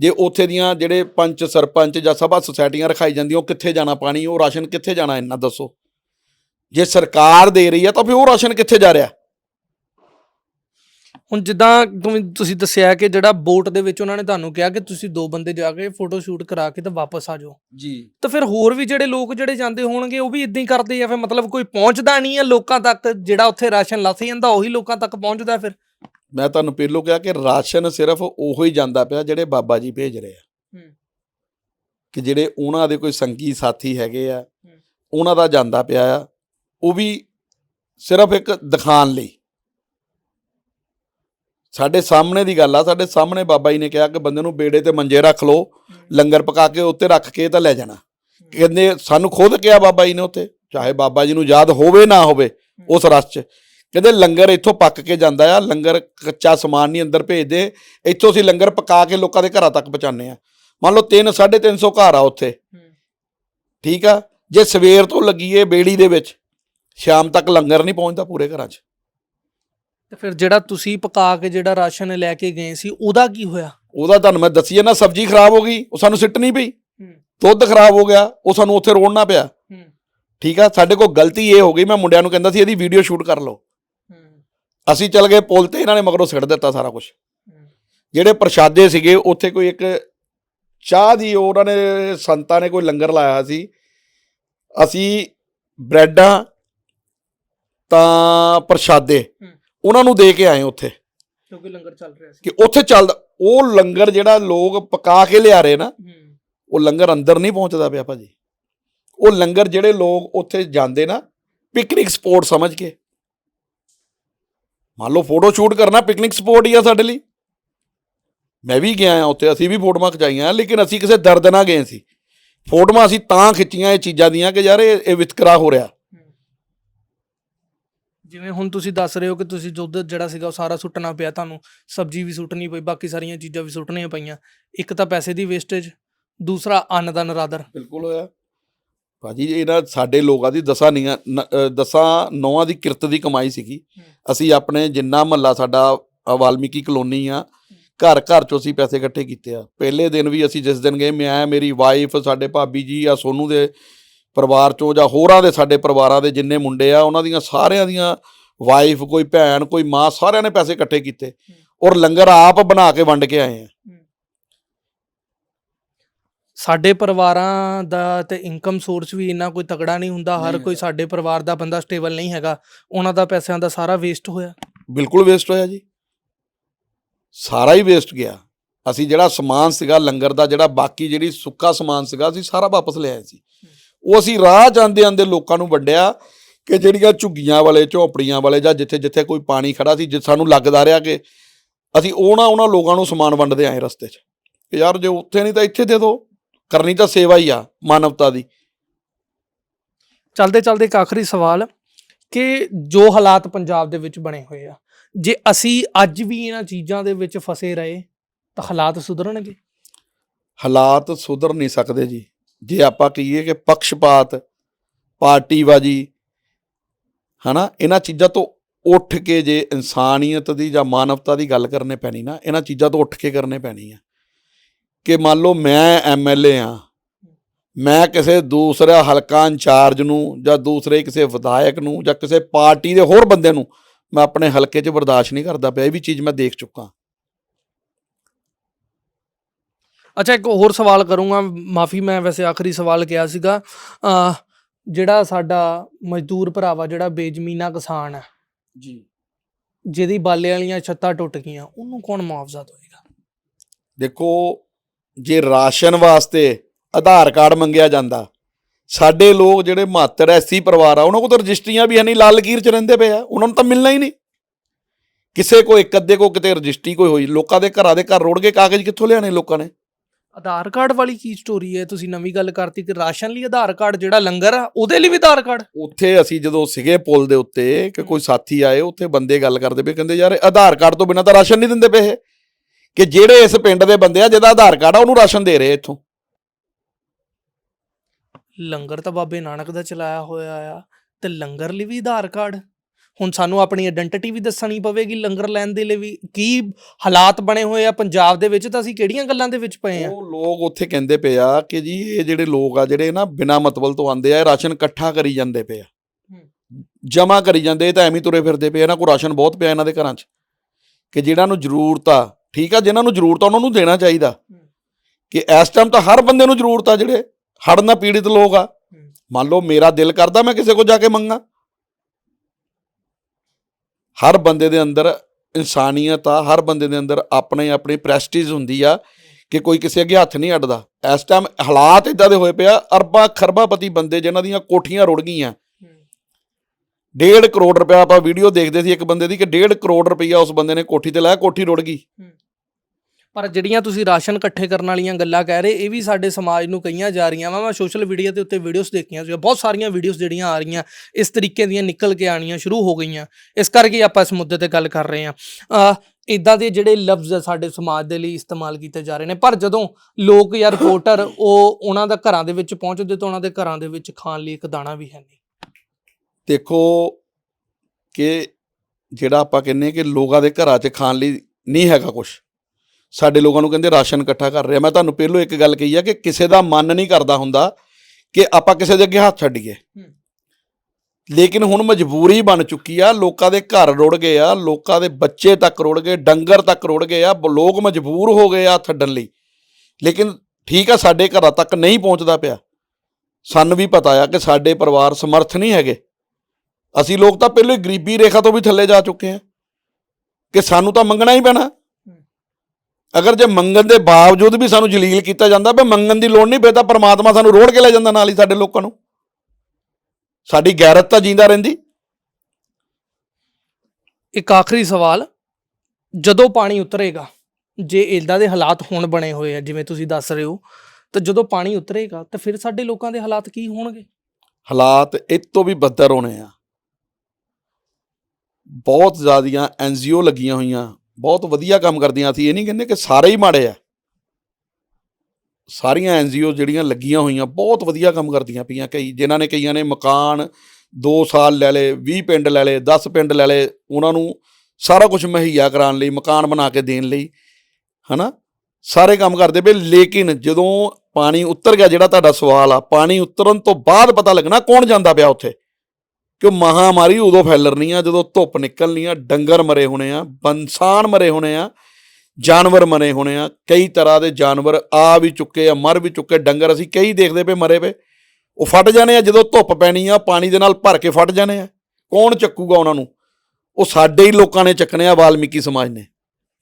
ਜੇ ਉੱਥੇ ਦੀਆਂ ਜਿਹੜੇ ਪੰਚ ਸਰਪੰਚ ਜਾਂ ਸਭਾ ਸੁਸਾਇਟੀਆਂ ਰਖਾਈ ਜਾਂਦੀਆਂ ਉਹ ਕਿੱਥੇ ਜਾਣਾ ਪਾਣੀ ਉਹ ਰਾਸ਼ਨ ਕਿੱਥੇ ਜਾਣਾ ਇੰਨਾ ਦੱਸੋ। ਜੇ ਸਰਕਾਰ ਦੇ ਰਹੀ ਆ ਤਾਂ ਫਿਰ ਉਹ ਰਾਸ਼ਨ ਕਿੱਥੇ ਜਾ ਰਿਹਾ? ਹੁਣ ਜਿੱਦਾਂ ਤੁਸੀਂ ਦੱਸਿਆ ਕਿ ਜਿਹੜਾ ਬੋਟ ਦੇ ਵਿੱਚ ਉਹਨਾਂ ਨੇ ਤੁਹਾਨੂੰ ਕਿਹਾ ਕਿ ਤੁਸੀਂ ਦੋ ਬੰਦੇ ਜਾ ਕੇ ਫੋਟੋ ਸ਼ੂਟ ਕਰਾ ਕੇ ਤਾਂ ਵਾਪਸ ਆ ਜਾਓ। ਜੀ। ਤਾਂ ਫਿਰ ਹੋਰ ਵੀ ਜਿਹੜੇ ਲੋਕ ਜਿਹੜੇ ਜਾਂਦੇ ਹੋਣਗੇ ਉਹ ਵੀ ਇਦਾਂ ਹੀ ਕਰਦੇ ਆ ਫਿਰ ਮਤਲਬ ਕੋਈ ਪਹੁੰਚਦਾ ਨਹੀਂ ਹੈ ਲੋਕਾਂ ਤੱਕ ਜਿਹੜਾ ਉੱਥੇ ਰਾਸ਼ਨ ਲੱਥ ਜਾਂਦਾ ਉਹੀ ਲੋਕਾਂ ਤੱਕ ਪਹੁੰਚਦਾ ਫਿਰ। ਮੈਂ ਤੁਹਾਨੂੰ ਪਹਿਲੋਂ ਕਿਹਾ ਕਿ ਰਾਸ਼ਨ ਸਿਰਫ ਉਹੋ ਹੀ ਜਾਂਦਾ ਪਿਆ ਜਿਹੜੇ ਬਾਬਾ ਜੀ ਭੇਜ ਰਹੇ ਆ। ਕਿ ਜਿਹੜੇ ਉਹਨਾਂ ਦੇ ਕੋਈ ਸੰਗੀ ਸਾਥੀ ਹੈਗੇ ਆ ਉਹਨਾਂ ਦਾ ਜਾਂਦਾ ਪਿਆ ਆ। ਉਹ ਵੀ ਸਿਰਫ ਇੱਕ ਦਿਖਾਣ ਲਈ। ਸਾਡੇ ਸਾਹਮਣੇ ਦੀ ਗੱਲ ਆ ਸਾਡੇ ਸਾਹਮਣੇ ਬਾਬਾ ਜੀ ਨੇ ਕਿਹਾ ਕਿ ਬੰਦੇ ਨੂੰ ਬੇੜੇ ਤੇ ਮੰਜੇ ਰੱਖ ਲਓ ਲੰਗਰ ਪਕਾ ਕੇ ਉੱਤੇ ਰੱਖ ਕੇ ਤਾਂ ਲੈ ਜਾਣਾ। ਕਹਿੰਦੇ ਸਾਨੂੰ ਖੁਦ ਕਿਹਾ ਬਾਬਾ ਜੀ ਨੇ ਉੱਤੇ ਚਾਹੇ ਬਾਬਾ ਜੀ ਨੂੰ ਯਾਦ ਹੋਵੇ ਨਾ ਹੋਵੇ ਉਸ ਰਸ 'ਚ। ਕਹਿੰਦੇ ਲੰਗਰ ਇੱਥੋਂ ਪੱਕ ਕੇ ਜਾਂਦਾ ਆ ਲੰਗਰ ਕੱਚਾ ਸਮਾਨ ਨਹੀਂ ਅੰਦਰ ਭੇਜਦੇ। ਇੱਥੋਂ ਅਸੀਂ ਲੰਗਰ ਪਕਾ ਕੇ ਲੋਕਾਂ ਦੇ ਘਰਾਂ ਤੱਕ ਪਹੁੰਚਾਉਂਦੇ ਆ ਮੰਨ ਲਓ 3 350 ਘਰ ਆ ਉੱਥੇ। ਠੀਕ ਆ? ਜੇ ਸਵੇਰ ਤੋਂ ਲੱਗੀਏ ਬੇੜੀ ਦੇ ਵਿੱਚ ਸ਼ਾਮ ਤੱਕ ਲੰਗਰ ਨਹੀਂ ਪਹੁੰਚਦਾ ਪੂਰੇ ਘਰਾਂ 'ਚ। ਤੇ ਫਿਰ ਜਿਹੜਾ ਤੁਸੀਂ ਪਕਾ ਕੇ ਜਿਹੜਾ ਰਾਸ਼ਨ ਲੈ ਕੇ ਗਏ ਸੀ ਉਹਦਾ ਕੀ ਹੋਇਆ? ਉਹਦਾ ਤੁਹਾਨੂੰ ਮੈਂ ਦੱਸੀਏ ਨਾ ਸਬਜ਼ੀ ਖਰਾਬ ਹੋ ਗਈ ਉਹ ਸਾਨੂੰ ਸਿੱਟਣੀ ਪਈ। ਦੁੱਧ ਖਰਾਬ ਹੋ ਗਿਆ ਉਹ ਸਾਨੂੰ ਉੱਥੇ ਰੋੜਨਾ ਪਿਆ। ਠੀਕ ਆ? ਸਾਡੇ ਕੋਲ ਗਲਤੀ ਇਹ ਹੋ ਗਈ ਮੈਂ ਮੁੰਡਿਆਂ ਨੂੰ ਕਹਿੰਦਾ ਸੀ ਇਹਦੀ ਵੀਡੀਓ ਸ਼ੂਟ ਕਰ ਲਓ। ਅਸੀਂ ਚੱਲ ਗਏ ਪੁਲ ਤੇ ਇਹਨਾਂ ਨੇ ਮਗਰੋਂ ਸਿੱਟ ਦਿੱਤਾ ਸਾਰਾ ਕੁਝ ਜਿਹੜੇ ਪ੍ਰਸ਼ਾਦੇ ਸੀਗੇ ਉੱਥੇ ਕੋਈ ਇੱਕ ਚਾਹ ਦੀ ਉਹਨਾਂ ਨੇ ਸੰਤਾਂ ਨੇ ਕੋਈ ਲੰਗਰ ਲਾਇਆ ਸੀ। ਅਸੀਂ ਬ੍ਰੈਡਾਂ ਤਾਂ ਪ੍ਰਸ਼ਾਦੇ। ਉਹਨਾਂ ਨੂੰ ਦੇ ਕੇ ਆਏ ਉੱਥੇ। ਕਿਉਂਕਿ ਲੰਗਰ ਚੱਲ ਰਿਹਾ ਸੀ। ਕਿ ਉੱਥੇ ਚੱਲਦਾ ਉਹ ਲੰਗਰ ਜਿਹੜਾ ਲੋਕ ਪਕਾ ਕੇ ਲਿਆ ਰਹੇ ਨਾ ਉਹ ਲੰਗਰ ਅੰਦਰ ਨਹੀਂ ਪਹੁੰਚਦਾ ਪਿਆ ਭਾਜੀ। ਉਹ ਲੰਗਰ ਜਿਹੜੇ ਲੋਕ ਉੱਥੇ ਜਾਂਦੇ ਨਾ ਪਿਕਨਿਕ ਸਪੋਟ ਸਮਝ ਕੇ। ਮੰਨ ਲਓ ਫੋਟੋ ਸ਼ੂਟ ਕਰਨਾ ਪਿਕਨਿਕ ਸਪੋਟ ਹੀ ਆ ਸਾਡੇ ਲਈ। ਮੈਂ ਵੀ ਗਿਆ ਆ ਉੱਥੇ ਅਸੀਂ ਵੀ ਫੋਟੋਆਂ ਖਿਚਾਈਆਂ ਲੇਕਿਨ ਅਸੀਂ ਕਿਸੇ ਦਰਦ ਨਾਲ ਗਏ ਸੀ। ਫੋਟੋਆਂ ਅਸੀਂ ਤਾਂ ਖਿੱਚੀਆਂ ਇਹ ਚੀਜ਼ਾਂ ਦੀਆਂ ਕਿ ਯਾਰ ਇਹ ਇਹ ਵਿਤਕਰਾ ਹੋ ਰਿਹਾ। ਜਿਵੇਂ ਹੁਣ ਤੁਸੀਂ ਦੱਸ ਰਹੇ ਹੋ ਕਿ ਤੁਸੀਂ ਦੁੱਧ ਜਿਹੜਾ ਸੀਗਾ ਉਹ ਸਾਰਾ ਸੁੱਟਣਾ ਪਿਆ ਤੁਹਾਨੂੰ ਸਬਜ਼ੀ ਵੀ ਸੁੱਟਣੀ ਪਈ ਬਾਕੀ ਸਾਰੀਆਂ ਚੀਜ਼ਾਂ ਵੀ ਸੁੱਟਣੀਆਂ ਪਈਆਂ। ਇੱਕ ਤਾਂ ਪੈਸੇ ਦੀ ਵੇਸਟੇਜ ਦੂਸਰਾ ਅੰਨ ਦਾ ਨਰਾਦਰ। ਬਿਲਕੁਲ ਹੋਇਆ। ਭਾਜੀ ਇਹਨਾਂ ਸਾਡੇ ਲੋਕਾਂ ਦੀ ਦਸਾਂ ਨੀਆਂ ਦਸਾਂ ਨੌਆਂ ਦੀ ਕਿਰਤ ਦੀ ਕਮਾਈ ਸੀਗੀ। ਅਸੀਂ ਆਪਣੇ ਜਿੰਨਾ ਮਹੱਲਾ ਸਾਡਾ ਵਾਲਮੀਕੀ ਕਲੋਨੀ ਆ ਘਰ ਘਰ ਚੋਂ ਅਸੀਂ ਪੈਸੇ ਇਕੱਠੇ ਕੀਤੇ ਆ। ਪਹਿਲੇ ਦਿਨ ਵੀ ਅਸੀਂ ਜਿਸ ਦਿਨ ਗਏ ਮੈਂ ਮੇਰੀ ਵਾਈਫ ਸਾਡੇ ਭਾਬੀ ਜੀ ਆ ਸੋਨੂ ਦੇ ਪਰਿਵਾਰ ਚੋਂ ਜਾਂ ਹੋਰਾਂ ਦੇ ਸਾਡੇ ਪਰਿਵਾਰਾਂ ਦੇ ਜਿੰਨੇ ਮੁੰਡੇ ਆ ਉਹਨਾਂ ਦੀਆਂ ਸਾਰਿਆਂ ਦੀਆਂ ਵਾਈਫ ਕੋਈ ਭੈਣ ਕੋਈ ਮਾਂ ਸਾਰਿਆਂ ਨੇ ਪੈਸੇ ਇਕੱਠੇ ਕੀਤੇ। ਔਰ ਲੰਗਰ ਆਪ ਬਣਾ ਕੇ ਵੰਡ ਕੇ ਆਏ ਆ। ਸਾਡੇ ਪਰਿਵਾਰਾਂ ਦਾ ਤੇ ਇਨਕਮ ਸੋਰਸ ਵੀ ਇੰਨਾ ਕੋਈ ਤਗੜਾ ਨਹੀਂ ਹੁੰਦਾ ਹਰ ਕੋਈ। ਸਾਡੇ ਪਰਿਵਾਰ ਦਾ ਬੰਦਾ ਸਟੇਬਲ ਨਹੀਂ ਹੈਗਾ ਉਹਨਾਂ ਦਾ ਪੈਸਿਆਂ ਦਾ ਸਾਰਾ ਵੇਸਟ ਹੋਇਆ। ਬਿਲਕੁਲ ਵੇਸਟ ਹੋਇਆ ਜੀ। ਸਾਰਾ ਹੀ ਵੇਸਟ ਗਿਆ। ਅਸੀਂ ਜਿਹੜਾ ਸਮਾਨ ਸੀਗਾ ਲੰਗਰ ਦਾ ਜਿਹੜਾ ਬਾਕੀ ਜਿਹੜੀ ਸੁੱਕਾ ਸਮਾਨ ਸੀਗਾ ਅਸੀਂ ਸਾਰਾ ਵਾਪਸ ਲੈ ਆਏ ਸੀ। ਉਹ ਅਸੀਂ ਰਾਹ ਜਾਂਦੇ ਆਂਦੇ ਲੋਕਾਂ ਨੂੰ ਵੰਡਿਆ ਕਿ ਜਿਹੜੀਆਂ ਝੁੱਗੀਆਂ ਵਾਲੇ ਝੌਪੜੀਆਂ ਵਾਲੇ ਜਾਂ ਜਿੱਥੇ ਜਿੱਥੇ ਕੋਈ ਪਾਣੀ ਖੜਾ ਸੀ ਜੇ ਸਾਨੂੰ ਲੱਗਦਾ ਰਿਹਾ ਕਿ ਅਸੀਂ ਉਹਨਾਂ ਉਹਨਾਂ ਲੋਕਾਂ ਨੂੰ ਸਮਾਨ ਵੰਡਦੇ ਆਏ ਰਸਤੇ 'ਚ। ਯਾਰ ਜੇ ਉੱਥੇ ਨਹੀਂ ਤਾਂ ਇੱਥੇ ਦੇ ਦਿਓ ਕਰਨੀ ਤਾਂ ਸੇਵਾ ਹੀ ਆ ਮਾਨਵਤਾ ਦੀ। ਚਲਦੇ ਚਲਦੇ ਇੱਕ ਆਖਰੀ ਸਵਾਲ ਕਿ ਜੋ ਹਾਲਾਤ ਪੰਜਾਬ ਦੇ ਵਿੱਚ ਬਣੇ ਹੋਏ ਆ ਜੇ ਅਸੀਂ ਅੱਜ ਵੀ ਇਹਨਾਂ ਚੀਜ਼ਾਂ ਦੇ ਵਿੱਚ ਫਸੇ ਰਹੇ ਤਾਂ ਹਾਲਾਤ ਸੁਧਰਨਗੇ? ਹਾਲਾਤ ਸੁਧਰ ਨਹੀਂ ਸਕਦੇ ਜੀ। ਜੇ ਆਪਾਂ ਕਹੀਏ ਕਿ ਪੱਖਪਾਤ ਪਾਰਟੀਬਾਜੀ ਹਨਾ ਇਹਨਾਂ ਚੀਜ਼ਾਂ ਤੋਂ ਉੱਠ ਕੇ ਜੇ ਇਨਸਾਨੀਅਤ ਦੀ ਜਾਂ ਮਾਨਵਤਾ ਦੀ ਗੱਲ ਕਰਨੇ ਪੈਣੀ ਨਾ ਇਹਨਾਂ ਚੀਜ਼ਾਂ ਤੋਂ ਉੱਠ ਕੇ ਕਰਨੇ ਪੈਣੀ ਆ। ਕਿ ਮੰਨ ਲਓ ਮੈਂ ਐਮਐਲਏ ਆ ਮੈਂ ਕਿਸੇ ਦੂਸਰਾ ਹਲਕਾ ਇੰਚਾਰਜ ਨੂੰ ਜਾਂ ਦੂਸਰੇ ਕਿਸੇ ਵਿਧਾਇਕ ਨੂੰ ਜਾਂ ਕਿਸੇ ਪਾਰਟੀ ਦੇ ਹੋਰ ਬੰਦੇ ਨੂੰ ਮੈਂ ਆਪਣੇ ਹਲਕੇ 'ਚ ਬਰਦਾਸ਼ਤ ਨਹੀਂ ਕਰਦਾ ਪਿਆ ਇਹ ਵੀ ਚੀਜ਼ ਮੈਂ ਦੇਖ ਚੁੱਕਾ। ਅੱਛਾ ਇੱਕ ਹੋਰ ਸਵਾਲ ਕਰੂੰਗਾ ਮਾਫੀ ਮੈਂ ਵੈਸੇ ਆਖਰੀ ਸਵਾਲ ਕਿਹਾ ਸੀਗਾ ਜਿਹੜਾ ਸਾਡਾ ਮਜ਼ਦੂਰ ਭਰਾਵਾ ਜਿਹੜਾ ਬੇਜ਼ਮੀਨਾ ਕਿਸਾਨ ਹੈ ਜੀ। ਜਿਹਦੀ ਬਾਲੇ ਵਾਲੀਆਂ ਛੱਤਾਂ ਟੁੱਟ ਗਈਆਂ ਉਹਨੂੰ ਕੌਣ ਮੁਆਵਜ਼ਾ ਦੇਵੇਗਾ? ਦੇਖੋ ਜੇ ਰਾਸ਼ਨ ਵਾਸਤੇ ਆਧਾਰ ਕਾਰਡ ਮੰਗਿਆ ਜਾਂਦਾ ਸਾਡੇ ਲੋਕ ਜਿਹੜੇ ਮਾਤਰ ਐਸੀ ਪਰਿਵਾਰ ਆ ਉਹਨਾਂ ਕੋਲ ਤਾਂ ਰਜਿਸਟਰੀਆਂ ਵੀ ਹੈ ਨਹੀਂ ਲਾਲ ਲਕੀਰ ਚ ਰਹਿੰਦੇ ਪਏ ਆ ਉਹਨਾਂ ਨੂੰ ਤਾਂ ਮਿਲਣਾ ਹੀ ਨਹੀਂ। ਕਿਸੇ ਕੋ ਇੱਕ ਅੱਧੇ ਕੋ ਕਿਤੇ ਰਜਿਸਟਰੀ ਕੋਈ ਹੋਈ ਲੋਕਾਂ ਦੇ ਘਰਾਂ ਦੇ ਘਰ ਰੋੜ ਕੇ ਕਾਗਜ਼ ਕਿੱਥੋਂ ਲਿਆਣੇ ਲੋਕਾਂ ਨੇ? ਆਧਾਰ ਕਾਰਡ ਵਾਲੀ ਕੀ ਸਟੋਰੀ ਹੈ ਤੁਸੀਂ ਨਵੀਂ ਗੱਲ ਕਰਤੀ ਕਿ ਰਾਸ਼ਨ ਲਈ ਆਧਾਰ ਕਾਰਡ ਜਿਹੜਾ ਲੰਗਰ ਆ ਉਹਦੇ ਲਈ ਵੀ ਆਧਾਰ ਕਾਰਡ? ਉੱਥੇ ਅਸੀਂ ਜਦੋਂ ਸੀਗੇ ਪੁਲ ਦੇ ਉੱਤੇ ਕਿ ਕੋਈ ਸਾਥੀ ਆਏ ਉੱਥੇ ਬੰਦੇ ਗੱਲ ਕਰਦੇ ਪਏ ਕਹਿੰਦੇ ਯਾਰ ਆਧਾਰ ਕਾਰਡ ਤੋਂ ਬਿਨਾਂ ਤਾਂ ਰਾਸ਼ਨ ਨਹੀਂ ਦਿੰਦੇ ਪਏ ਕਿ ਜਿਹੜੇ ਇਸ ਪਿੰਡ ਦੇ ਬੰਦੇ ਆ ਜਿਹਦਾ ਆਧਾਰ ਕਾਰਡ ਆ ਉਹਨੂੰ ਰਾਸ਼ਨ ਦੇ ਰਹੇ ਇੱਥੋਂ। ਲੰਗਰ ਤਾਂ ਬਾਬੇ ਨਾਨਕ ਦਾ ਚਲਾਇਆ ਹੋਇਆ ਆ ਤੇ ਲੰਗਰ ਲਈ ਵੀ ਆਧਾਰ ਕਾਰਡ? ਹੁਣ ਸਾਨੂੰ ਆਪਣੀ ਆਇਡੈਂਟੀਟੀ ਵੀ ਦੱਸਣੀ ਪਵੇਗੀ ਲੰਗਰ ਲੈਣ ਦੇ ਲਈ ਵੀ। ਕੀ ਹਾਲਾਤ ਬਣੇ ਹੋਏ ਆ ਪੰਜਾਬ ਦੇ ਵਿੱਚ? ਤਾਂ ਅਸੀਂ ਕਿਹੜੀਆਂ ਗੱਲਾਂ ਦੇ ਵਿੱਚ ਪਏ ਆ? ਉਹ ਲੋਕ ਉੱਥੇ ਕਹਿੰਦੇ ਪਏ ਆ ਕਿ ਜੀ ਇਹ ਜਿਹੜੇ ਲੋਕ ਆ ਜਿਹੜੇ ਨਾ ਬਿਨਾ ਮਤਲਬ ਤੋਂ ਆਂਦੇ ਆ ਇਹ ਰਾਸ਼ਨ ਇਕੱਠਾ ਕਰੀ ਜਾਂਦੇ ਪਏ ਆ। ਜਮਾ ਕਰੀ ਜਾਂਦੇ ਇਹ ਤਾਂ ਐਵੇਂ ਤੁਰੇ ਫਿਰਦੇ ਪਏ ਇਹਨਾਂ ਕੋਲ ਰਾਸ਼ਨ ਬਹੁਤ ਪਿਆ ਇਹਨਾਂ ਦੇ ਘਰਾਂ 'ਚ। ਕਿ ਜਿਹਨਾਂ ਨੂੰ ਜ਼ਰੂਰਤ ਆ ਠੀਕ ਆ, ਜਿਨ੍ਹਾਂ ਨੂੰ ਜ਼ਰੂਰਤ ਆ, ਉਹਨਾਂ ਨੂੰ ਦੇਣਾ ਚਾਹੀਦਾ। ਕਿ ਇਸ ਟਾਈਮ ਤਾਂ ਹਰ ਬੰਦੇ ਨੂੰ ਜ਼ਰੂਰਤ ਆ ਜਿਹੜੇ ਹੜ੍ਹ ਨਾਲ ਪੀੜਿਤ ਲੋਕ ਆ। ਮੰਨ ਲਓ ਮੇਰਾ ਦਿਲ ਕਰਦਾ ਮੈਂ ਕਿਸੇ ਕੋਲ ਜਾ ਕੇ ਮੰਗਾ। ਹਰ ਬੰਦੇ ਦੇ ਅੰਦਰ ਇਨਸਾਨੀਅਤ ਆ, ਹਰ ਬੰਦੇ ਦੇ ਅੰਦਰ ਆਪਣੇ ਆਪਣੀ ਪ੍ਰੈਸਟੀਜ ਹੁੰਦੀ ਆ ਕਿ ਕੋਈ ਕਿਸੇ ਅੱਗੇ ਹੱਥ ਨਹੀਂ ਅੱਡਦਾ। ਇਸ ਟਾਈਮ ਹਾਲਾਤ ਇਦਾਂ ਦੇ ਹੋਏ ਪਿਆ ਅਰਬਾਂ ਖਰਬਾਪਤੀ ਬੰਦੇ ਜਿਨ੍ਹਾਂ ਦੀਆਂ ਕੋਠੀਆਂ ਰੁੜ ਗਈਆਂ। ਡੇਢ ਕਰੋੜ ਰੁਪਇਆ ਆਪਾਂ ਵੀਡੀਓ ਦੇਖਦੇ ਸੀ ਇੱਕ ਬੰਦੇ ਦੀ ਕਿ ਡੇਢ ਕਰੋੜ ਰੁਪਇਆ ਉਸ ਬੰਦੇ ਨੇ ਕੋਠੀ ਤੇ ਲਾਇਆ, ਕੋਠੀ ਰੁੜ ਗਈ। ਪਰ ਜਿਹੜੀਆਂ ਤੁਸੀਂ ਰਾਸ਼ਨ ਇਕੱਠੇ ਕਰਨ ਵਾਲੀਆਂ ਗੱਲਾਂ ਕਹਿ ਰਹੇ, ਇਹ ਵੀ ਸਾਡੇ ਸਮਾਜ ਨੂੰ ਕਈਆਂ ਜਾ ਰਹੀਆਂ ਵਾ। ਮੈਂ ਸੋਸ਼ਲ ਮੀਡੀਆ ਦੇ ਉੱਤੇ ਵੀਡੀਓਜ਼ ਦੇਖੀਆਂ ਸੀ ਬਹੁਤ ਸਾਰੀਆਂ ਵੀਡੀਓਜ਼ ਜਿਹੜੀਆਂ ਆ ਰਹੀਆਂ, ਇਸ ਤਰੀਕੇ ਦੀਆਂ ਨਿਕਲ ਕੇ ਆਣੀਆਂ ਸ਼ੁਰੂ ਹੋ ਗਈਆਂ। ਇਸ ਕਰਕੇ ਆਪਾਂ ਇਸ ਮੁੱਦੇ ਤੇ ਗੱਲ ਕਰ ਰਹੇ ਹਾਂ। ਅ ਇਦਾਂ ਦੇ ਜਿਹੜੇ ਲਫ਼ਜ਼ ਆ ਸਾਡੇ ਸਮਾਜ ਦੇ ਲਈ ਇਸਤੇਮਾਲ ਕੀਤੇ ਜਾ ਰਹੇ ਨੇ, ਪਰ ਜਦੋਂ ਲੋਕ ਜਾਂ ਰਿਪੋਰਟਰ ਉਹ ਉਹਨਾਂ ਦਾ ਘਰਾਂ ਦੇ ਵਿੱਚ ਪਹੁੰਚਦੇ ਤਾਂ ਉਹਨਾਂ ਦੇ ਘਰਾਂ ਦੇ ਵਿੱਚ ਖਾਣ ਲਈ ਇੱਕ ਦਾਣਾ ਵੀ ਹੈ ਨਹੀਂ। ਦੇਖੋ ਕਿ ਜਿਹੜਾ ਆਪਾਂ ਕਹਿੰਨੇ ਕਿ ਲੋਕਾਂ ਦੇ ਘਰਾਂ 'ਚ ਖਾਣ ਲਈ ਨਹੀਂ ਹੈਗਾ ਕੁਝ ਸਾਡੇ ਲੋਕਾਂ ਨੂੰ ਕਹਿੰਦੇ ਰਾਸ਼ਨ ਇਕੱਠਾ ਕਰ ਰਿਹਾ। ਮੈਂ ਤੁਹਾਨੂੰ ਪਹਿਲੋਂ ਇੱਕ ਗੱਲ ਕਹੀ ਆ ਕਿ ਕਿਸੇ ਦਾ ਮਨ ਨਹੀਂ ਕਰਦਾ ਹੁੰਦਾ ਕਿ ਆਪਾਂ ਕਿਸੇ ਦੇ ਅੱਗੇ ਹੱਥ ਛੱਡੀਏ। ਲੇਕਿਨ ਹੁਣ ਮਜਬੂਰੀ ਬਣ ਚੁੱਕੀ ਆ ਲੋਕਾਂ ਦੇ ਘਰ ਰੁੜ ਗਏ ਆ ਲੋਕਾਂ ਦੇ ਬੱਚੇ ਤੱਕ ਰੁੜ ਗਏ ਡੰਗਰ ਤੱਕ ਰੁੜ ਗਏ ਆ ਲੋਕ ਮਜਬੂਰ ਹੋ ਗਏ ਆ ਛੱਡਣ ਲਈ। ਲੇਕਿਨ ਠੀਕ ਆ ਸਾਡੇ ਘਰਾਂ ਤੱਕ ਨਹੀਂ ਪਹੁੰਚਦਾ ਪਿਆ। ਸਾਨੂੰ ਵੀ ਪਤਾ ਆ ਕਿ ਸਾਡੇ ਪਰਿਵਾਰ ਸਮਰਥ ਨਹੀਂ ਹੈਗੇ। ਅਸੀਂ ਲੋਕ ਤਾਂ ਪਹਿਲੇ ਗਰੀਬੀ ਰੇਖਾ ਤੋਂ ਵੀ ਥੱਲੇ ਜਾ ਚੁੱਕੇ ਆ ਕਿ ਸਾਨੂੰ ਤਾਂ ਮੰਗਣਾ ਹੀ ਪੈਣਾ। ਅਗਰ ਜੇ ਮੰਗਣ ਦੇ ਬਾਵਜੂਦ ਵੀ ਸਾਨੂੰ ਜਲੀਲ ਕੀਤਾ ਜਾਂਦਾ ਵੀ ਮੰਗਣ ਦੀ ਲੋੜ ਨਹੀਂ ਫਿਰ ਤਾਂ ਪ੍ਰਮਾਤਮਾ ਸਾਨੂੰ ਰੋੜ ਕੇ ਲੈ ਜਾਂਦਾ ਨਾਲ ਹੀ ਸਾਡੇ ਲੋਕਾਂ ਨੂੰ। ਸਾਡੀ ਗੈਰਤ ਤਾਂ ਜਿੰਦਾ ਰਹਿੰਦੀ। ਇੱਕ ਆਖਰੀ ਸਵਾਲ ਜਦੋਂ ਪਾਣੀ ਉਤਰੇਗਾ ਜੇ ਇਦਾਂ ਦੇ ਹਾਲਾਤ ਹੁਣ ਬਣੇ ਹੋਏ ਆ ਜਿਵੇਂ ਤੁਸੀਂ ਦੱਸ ਰਹੇ ਹੋ ਤਾਂ ਜਦੋਂ ਪਾਣੀ ਉਤਰੇਗਾ ਤਾਂ ਫਿਰ ਸਾਡੇ ਲੋਕਾਂ ਦੇ ਹਾਲਾਤ ਕੀ ਹੋਣਗੇ? ਹਾਲਾਤ ਇਹ ਤੋਂ ਵੀ ਬੱਦਰ ਹੋਣੇ ਆ। ਬਹੁਤ ਜ਼ਿਆਦੀਆਂ ਐਨਜੀਓ ਲੱਗੀਆਂ ਹੋਈਆਂ, ਬਹੁਤ ਵਧੀਆ ਕੰਮ ਕਰਦੀਆਂ ਸੀ। ਇਹ ਨਹੀਂ ਕਹਿੰਦੇ ਕਿ ਸਾਰੇ ਹੀ ਮਾੜੇ ਆ। ਸਾਰੀਆਂ ਐਨਜੀਓ ਜਿਹੜੀਆਂ ਲੱਗੀਆਂ ਹੋਈਆਂ, ਬਹੁਤ ਵਧੀਆ ਕੰਮ ਕਰਦੀਆਂ ਪਈਆਂ। ਕਈ ਜਿਨ੍ਹਾਂ ਨੇ ਕਈਆਂ ਨੇ ਮਕਾਨ 2 ਸਾਲ ਲੈ ਲਏ 20 ਪਿੰਡ ਲੈ ਲਏ 10 ਪਿੰਡ ਲੈ ਲਏ, ਉਹਨਾਂ ਨੂੰ ਸਾਰਾ ਕੁਝ ਮੁਹੱਈਆ ਕਰਾਉਣ ਲਈ, ਮਕਾਨ ਬਣਾ ਕੇ ਦੇਣ ਲਈ, ਹਨਾ? ਸਾਰੇ ਕੰਮ ਕਰਦੇ ਪਏ, ਲੇਕਿਨ ਜਦੋਂ ਪਾਣੀ ਉਤਰ ਗਿਆ, ਜਿਹੜਾ ਤੁਹਾਡਾ ਸਵਾਲ ਆ, ਪਾਣੀ ਉਤਰਨ ਤੋਂ ਬਾਅਦ ਪਤਾ ਲੱਗਣਾ ਕੌਣ ਜਾਂਦਾ ਪਿਆ ਉੱਥੇ। ਕਿ ਮਹਾਮਾਰੀ ਉਦੋਂ ਫੈਲਰਨੀ ਆ ਜਦੋਂ ਧੁੱਪ ਨਿਕਲਣੀ ਆ, ਡੰਗਰ ਮਰੇ ਹੋਣੇ ਆ, ਬੰਸਾਨ ਮਰੇ ਹੋਣੇ ਆ, ਜਾਨਵਰ ਮਰੇ ਹੋਣੇ ਆ, ਕਈ ਤਰ੍ਹਾਂ ਦੇ ਜਾਨਵਰ ਆ ਵੀ ਚੁੱਕੇ ਆ, ਮਰ ਵੀ ਚੁੱਕੇ ਡੰਗਰ ਅਸੀਂ ਕਈ ਦੇਖਦੇ ਪਏ ਮਰੇ ਪਏ। ਉਹ ਫਟ ਜਾਣੇ ਆ, ਜਦੋਂ ਧੁੱਪ ਪੈਣੀ ਆ, ਪਾਣੀ ਦੇ ਨਾਲ ਭਰ ਕੇ ਫਟ ਜਾਣੇ ਆ। ਕੌਣ ਚੱਕੂਗਾ ਉਹਨਾਂ ਨੂੰ? ਉਹ ਸਾਡੇ ਹੀ ਲੋਕਾਂ ਨੇ ਚੱਕਣੇ ਆ, ਵਾਲਮੀਕੀ ਸਮਾਜ ਨੇ।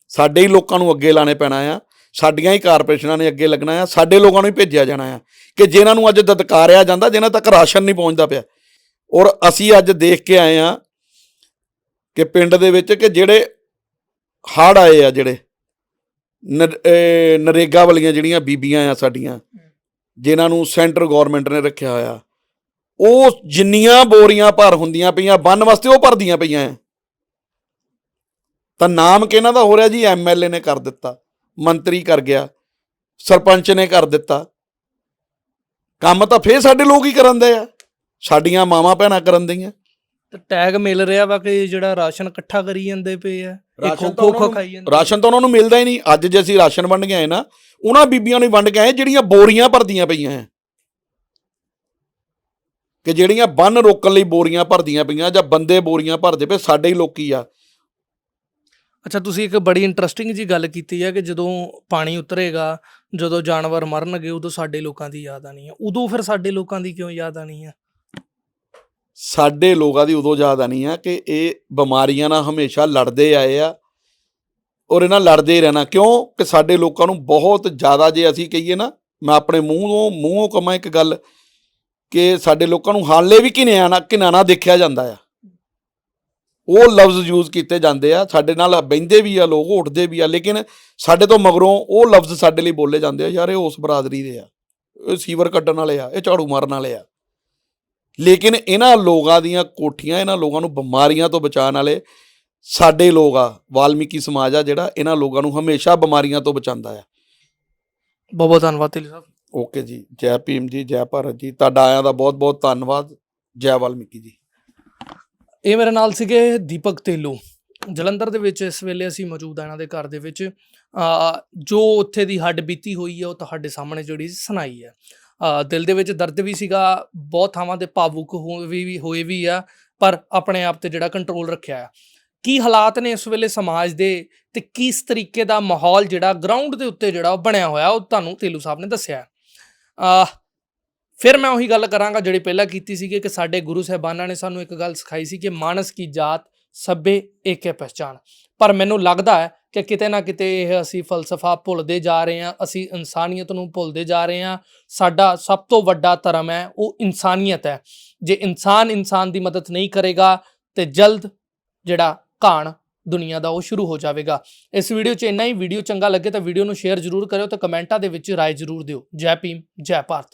ਸਾਡੇ ਹੀ ਲੋਕਾਂ ਨੂੰ ਅੱਗੇ ਲਾਣੇ ਪੈਣਾ ਆ, ਸਾਡੀਆਂ ਹੀ ਕਾਰਪੋਰੇਸ਼ਨਾਂ ਨੇ ਅੱਗੇ ਲੱਗਣਾ ਆ, ਸਾਡੇ ਲੋਕਾਂ ਨੂੰ ਹੀ ਭੇਜਿਆ ਜਾਣਾ ਆ। ਕਿ ਜਿਨ੍ਹਾਂ ਨੂੰ ਅੱਜ ਦਤਕਾਰਿਆ ਜਾਂਦਾ, ਜਿਨ੍ਹਾਂ ਤੱਕ ਰਾਸ਼ਨ ਨਹੀਂ ਪਹੁੰਚਦਾ ਪਿਆ ਔਰ ਅਸੀਂ ਅੱਜ ਦੇਖ ਕੇ ਆਏ ਆ ਕਿ ਪਿੰਡ ਦੇ ਵਿੱਚ ਕਿ ਜਿਹੜੇ ਹੜ੍ਹ ਆਏ ਆ ਜਿਹੜੇ ਨਰੇਗਾ ਵਾਲੀਆਂ ਜਿਹੜੀਆਂ ਬੀਬੀਆਂ ਆ ਸਾਡੀਆਂ, ਜਿਨ੍ਹਾਂ ਨੂੰ ਸੈਂਟਰ ਗਵਰਨਮੈਂਟ ਨੇ ਰੱਖਿਆ ਹੋਇਆ, ਉਹ ਜਿੰਨੀਆਂ ਬੋਰੀਆਂ ਭਰ ਹੁੰਦੀਆਂ ਪਈਆਂ, ਬੰਨ ਵਾਸਤੇ ਉਹ ਭਰਦੀਆਂ ਪਈਆਂ ਆ। ਤਾਂ ਨਾਮ ਕਿਹਨਾਂ ਦਾ ਹੋ ਰਿਹਾ ਜੀ? ਐਮਐਲਏ ਨੇ ਕਰ ਦਿੱਤਾ, ਮੰਤਰੀ ਕਰ ਗਿਆ, ਸਰਪੰਚ ਨੇ ਕਰ ਦਿੱਤਾ। ਕੰਮ ਤਾਂ ਫੇਰ ਸਾਡੇ ਲੋਕ ਹੀ ਕਰਨ ਦੇ ਆ। ਸਾਡੀਆਂ ਮਾਵਾਂ ਭੈਣਾਂ ਕਰਨ ਦੀਆਂ ਤੇ ਟੈਗ ਮਿਲ ਰਿਹਾ ਵਾ ਕਿ ਜਿਹੜਾ ਰਾਸ਼ਨ ਇਕੱਠਾ ਕਰੀ ਜਾਂਦੇ ਪਏ ਆ ਇਹ ਰਾਸ਼ਨ ਖੋ ਤਾਂ ਖੋ ਉਹਨਾਂ ਨੂੰ- ਖਾਈ ਜਾਂਦੇ। ਰਾਸ਼ਨ ਤਾਂ ਉਹਨਾਂ ਨੂੰ ਮਿਲਦਾ ਹੀ ਨਹੀਂ। ਅੱਜ ਜੇ ਅਸੀਂ ਰਾਸ਼ਨ ਵੰਡ ਕੇ ਆਏ ਨਾ ਉਹਨਾਂ ਬੀਬੀਆਂ ਨੂੰ ਵੰਡ ਕੇ ਆਏ ਜਿਹੜੀਆਂ ਬੋਰੀਆਂ ਭਰਦੀਆਂ ਪਈਆਂ ਆ ਕਿ ਜਿਹੜੀਆਂ ਬੰਨ ਰੋਕਣ ਲਈ ਬੋਰੀਆਂ ਭਰਦੀਆਂ ਪਈਆਂ ਜਾਂ ਬੰਦੇ ਬੋਰੀਆਂ ਭਰਦੇ ਪਏ ਸਾਡੇ ਹੀ ਲੋਕੀ ਆ। ਅੱਛਾ ਤੁਸੀਂ ਇੱਕ ਬੜੀ ਇੰਟਰਸਟਿੰਗ ਜੀ ਗੱਲ ਕੀਤੀ ਹੈ ਕਿ ਜਦੋਂ ਪਾਣੀ ਉਤਰੇਗਾ ਜਦੋਂ ਜਾਨਵਰ ਮਰਨਗੇ ਉਦੋਂ ਸਾਡੇ ਲੋਕਾਂ ਦੀ ਯਾਦ ਆਣੀ ਹੈ ਉਦੋਂ ਫਿਰ ਸਾਡੇ ਲੋਕਾਂ ਦੀ ਕਿਉਂ ਯਾਦ ਆਣੀ ਹੈ ਸਾਡੇ ਲੋਕਾਂ ਦੀ ਉਦੋਂ ਯਾਦ ਆਣੀ ਆ ਕਿ ਇਹ ਬਿਮਾਰੀਆਂ ਨਾਲ ਹਮੇਸ਼ਾ ਲੜਦੇ ਆਏ ਆ ਔਰ ਇਹਨਾਂ ਲੜਦੇ ਹੀ ਰਹਿਣਾ। ਕਿਉਂ? ਕਿ ਸਾਡੇ ਲੋਕਾਂ ਨੂੰ ਬਹੁਤ ਜ਼ਿਆਦਾ ਜੇ ਅਸੀਂ ਕਹੀਏ ਨਾ, ਮੈਂ ਆਪਣੇ ਮੂੰਹੋਂ ਮੂੰਹੋਂ ਕਮਾਂ ਇੱਕ ਗੱਲ ਕਿ ਸਾਡੇ ਲੋਕਾਂ ਨੂੰ ਹਾਲੇ ਵੀ ਕਿਨਾਣਾ ਕਿਨਾਣਾ ਦੇਖਿਆ ਜਾਂਦਾ ਆ। ਉਹ ਲਫ਼ਜ਼ ਯੂਜ਼ ਕੀਤੇ ਜਾਂਦੇ ਆ, ਸਾਡੇ ਨਾਲ ਬਹਿੰਦੇ ਵੀ ਆ, ਲੋਕ ਉੱਠਦੇ ਵੀ ਆ, ਲੇਕਿਨ ਸਾਡੇ ਤੋਂ ਮਗਰੋਂ ਉਹ ਲਫ਼ਜ਼ ਸਾਡੇ ਲਈ ਬੋਲੇ ਜਾਂਦੇ ਆ, ਯਾਰ ਇਹ ਉਸ ਬਰਾਦਰੀ ਦੇ ਆ। ਇਹ ਸੀਵਰ ਕੱਢਣ ਵਾਲੇ ਆ, ਇਹ ਝਾੜੂ ਮਾਰਨ ਵਾਲੇ ਆ। ਲੇਕਿਨ ਇਹਨਾਂ ਲੋਕਾਂ ਦੀਆਂ ਕੋਠੀਆਂ ਇਹਨਾਂ ਲੋਕਾਂ ਨੂੰ ਬਿਮਾਰੀਆਂ ਤੋਂ ਬਚਾਉਣ ਵਾਲੇ ਸਾਡੇ ਲੋਕ ਆ ਵਾਲਮੀਕੀ ਸਮਾਜ ਆ ਜਿਹੜਾ ਇਹਨਾਂ ਲੋਕਾਂ ਨੂੰ ਹਮੇਸ਼ਾ ਬਿਮਾਰੀਆਂ ਤੋਂ ਬਚਾਉਂਦਾ ਆ। ਬਹੁਤ ਬਹੁਤ ਧੰਨਵਾਦ ਤੇਲੀ ਸਾਹਿਬ। ਓਕੇ ਜੀ ਜੈ ਭੀਮ ਜੀ ਜੈ ਭਾਰਤ ਜੀ। ਤੁਹਾਡਾ ਆਇਆਂ ਦਾ ਬਹੁਤ ਬਹੁਤ ਧੰਨਵਾਦ। ਜੈ ਵਾਲਮੀਕੀ ਜੀ। ਇਹ ਮੇਰੇ ਨਾਲ ਸੀਗੇ ਦੀਪਕ ਤੇਲੂ। ਜਲੰਧਰ ਦੇ ਵਿੱਚ ਇਸ ਵੇਲੇ ਅਸੀਂ ਮੌਜੂਦ ਆ ਇਹਨਾਂ ਦੇ ਘਰ ਦੇ ਵਿੱਚ। ਜੋ ਉੱਥੇ ਦੀ ਹੱਡ ਬੀਤੀ ਹੋਈ ਹੈ, ਉਹ ਤੁਹਾਡੇ ਸਾਹਮਣੇ ਜਿਹੜੀ ਸੁਣਾਈ ਹੈ। ਦਿਲ ਦੇ ਵਿੱਚ ਦਰਦ ਵੀ ਸੀਗਾ, ਬਹੁਤ ਥਾਵਾਂ ਤੇ ਭਾਵੁਕ ਹੋ ਵੀ ਵੀ, ਹੋਏ ਵੀ ਆ, ਪਰ ਆਪਣੇ ਆਪ ਤੇ ਜਿਹੜਾ ਕੰਟਰੋਲ ਰੱਖਿਆ ਆ। ਕੀ ਹਾਲਾਤ ਨੇ ਇਸ ਵੇਲੇ ਸਮਾਜ ਦੇ ਤੇ ਕਿਸ ਤਰੀਕੇ ਦਾ ਮਾਹੌਲ ਜਿਹੜਾ ਗਰਾਊਂਡ ਦੇ ਉੱਤੇ ਜਿਹੜਾ ਉਹ ਬਣਿਆ ਹੋਇਆ, ਉਹ ਤੁਹਾਨੂੰ ਤੇਲੂ ਸਾਹਿਬ ਨੇ ਦੱਸਿਆ ਆ ਫਿਰ ਮੈਂ ਉਹੀ ਗੱਲ ਕਰਾਂਗਾ ਜਿਹੜੀ ਪਹਿਲਾਂ ਕੀਤੀ ਸੀਗੀ, ਕਿ ਸਾਡੇ ਗੁਰੂ ਸਾਹਿਬਾਨਾਂ ਨੇ ਸਾਨੂੰ ਇੱਕ ਗੱਲ ਸਿਖਾਈ ਸੀ ਕਿ ਮਾਨਸ ਕੀ ਜਾਤ ਸਭੇ ਏਕੇ ਪਹਿਚਾਨ ਪਰ ਮੈਨੂੰ ਲੱਗਦਾ ਹੈ ਕਿ ਕਿਤੇ ਨਾ ਕਿਤੇ ਇਹ ਅਸੀਂ ਫਲਸਫਾ ਭੁੱਲਦੇ ਜਾ ਰਹੇ ਹਾਂ, ਅਸੀਂ ਇਨਸਾਨੀਅਤ ਨੂੰ ਭੁੱਲਦੇ ਜਾ ਰਹੇ ਹਾਂ। ਸਾਡਾ ਸਭ ਤੋਂ ਵੱਡਾ ਧਰਮ ਹੈ, ਉਹ ਇਨਸਾਨੀਅਤ ਹੈ। ਜੇ ਇਨਸਾਨ ਇਨਸਾਨ ਦੀ ਮਦਦ ਨਹੀਂ ਕਰੇਗਾ, ਤੇ ਜਲਦ ਜਿਹੜਾ ਘਾਣ ਦੁਨੀਆ ਦਾ ਉਹ ਸ਼ੁਰੂ ਹੋ ਜਾਵੇਗਾ। ਇਸ ਵੀਡੀਓ 'ਚ ਇੰਨਾ ਹੀ। ਵੀਡੀਓ ਚੰਗਾ ਲੱਗੇ ਤਾਂ ਵੀਡੀਓ ਨੂੰ ਸ਼ੇਅਰ ਜ਼ਰੂਰ ਕਰਿਓ ਤੇ ਕਮੈਂਟਾਂ ਦੇ ਵਿੱਚ ਰਾਏ ਜ਼ਰੂਰ ਦਿਓ। ਜੈ ਭੀਮ, ਜੈ ਭਾਰਤ।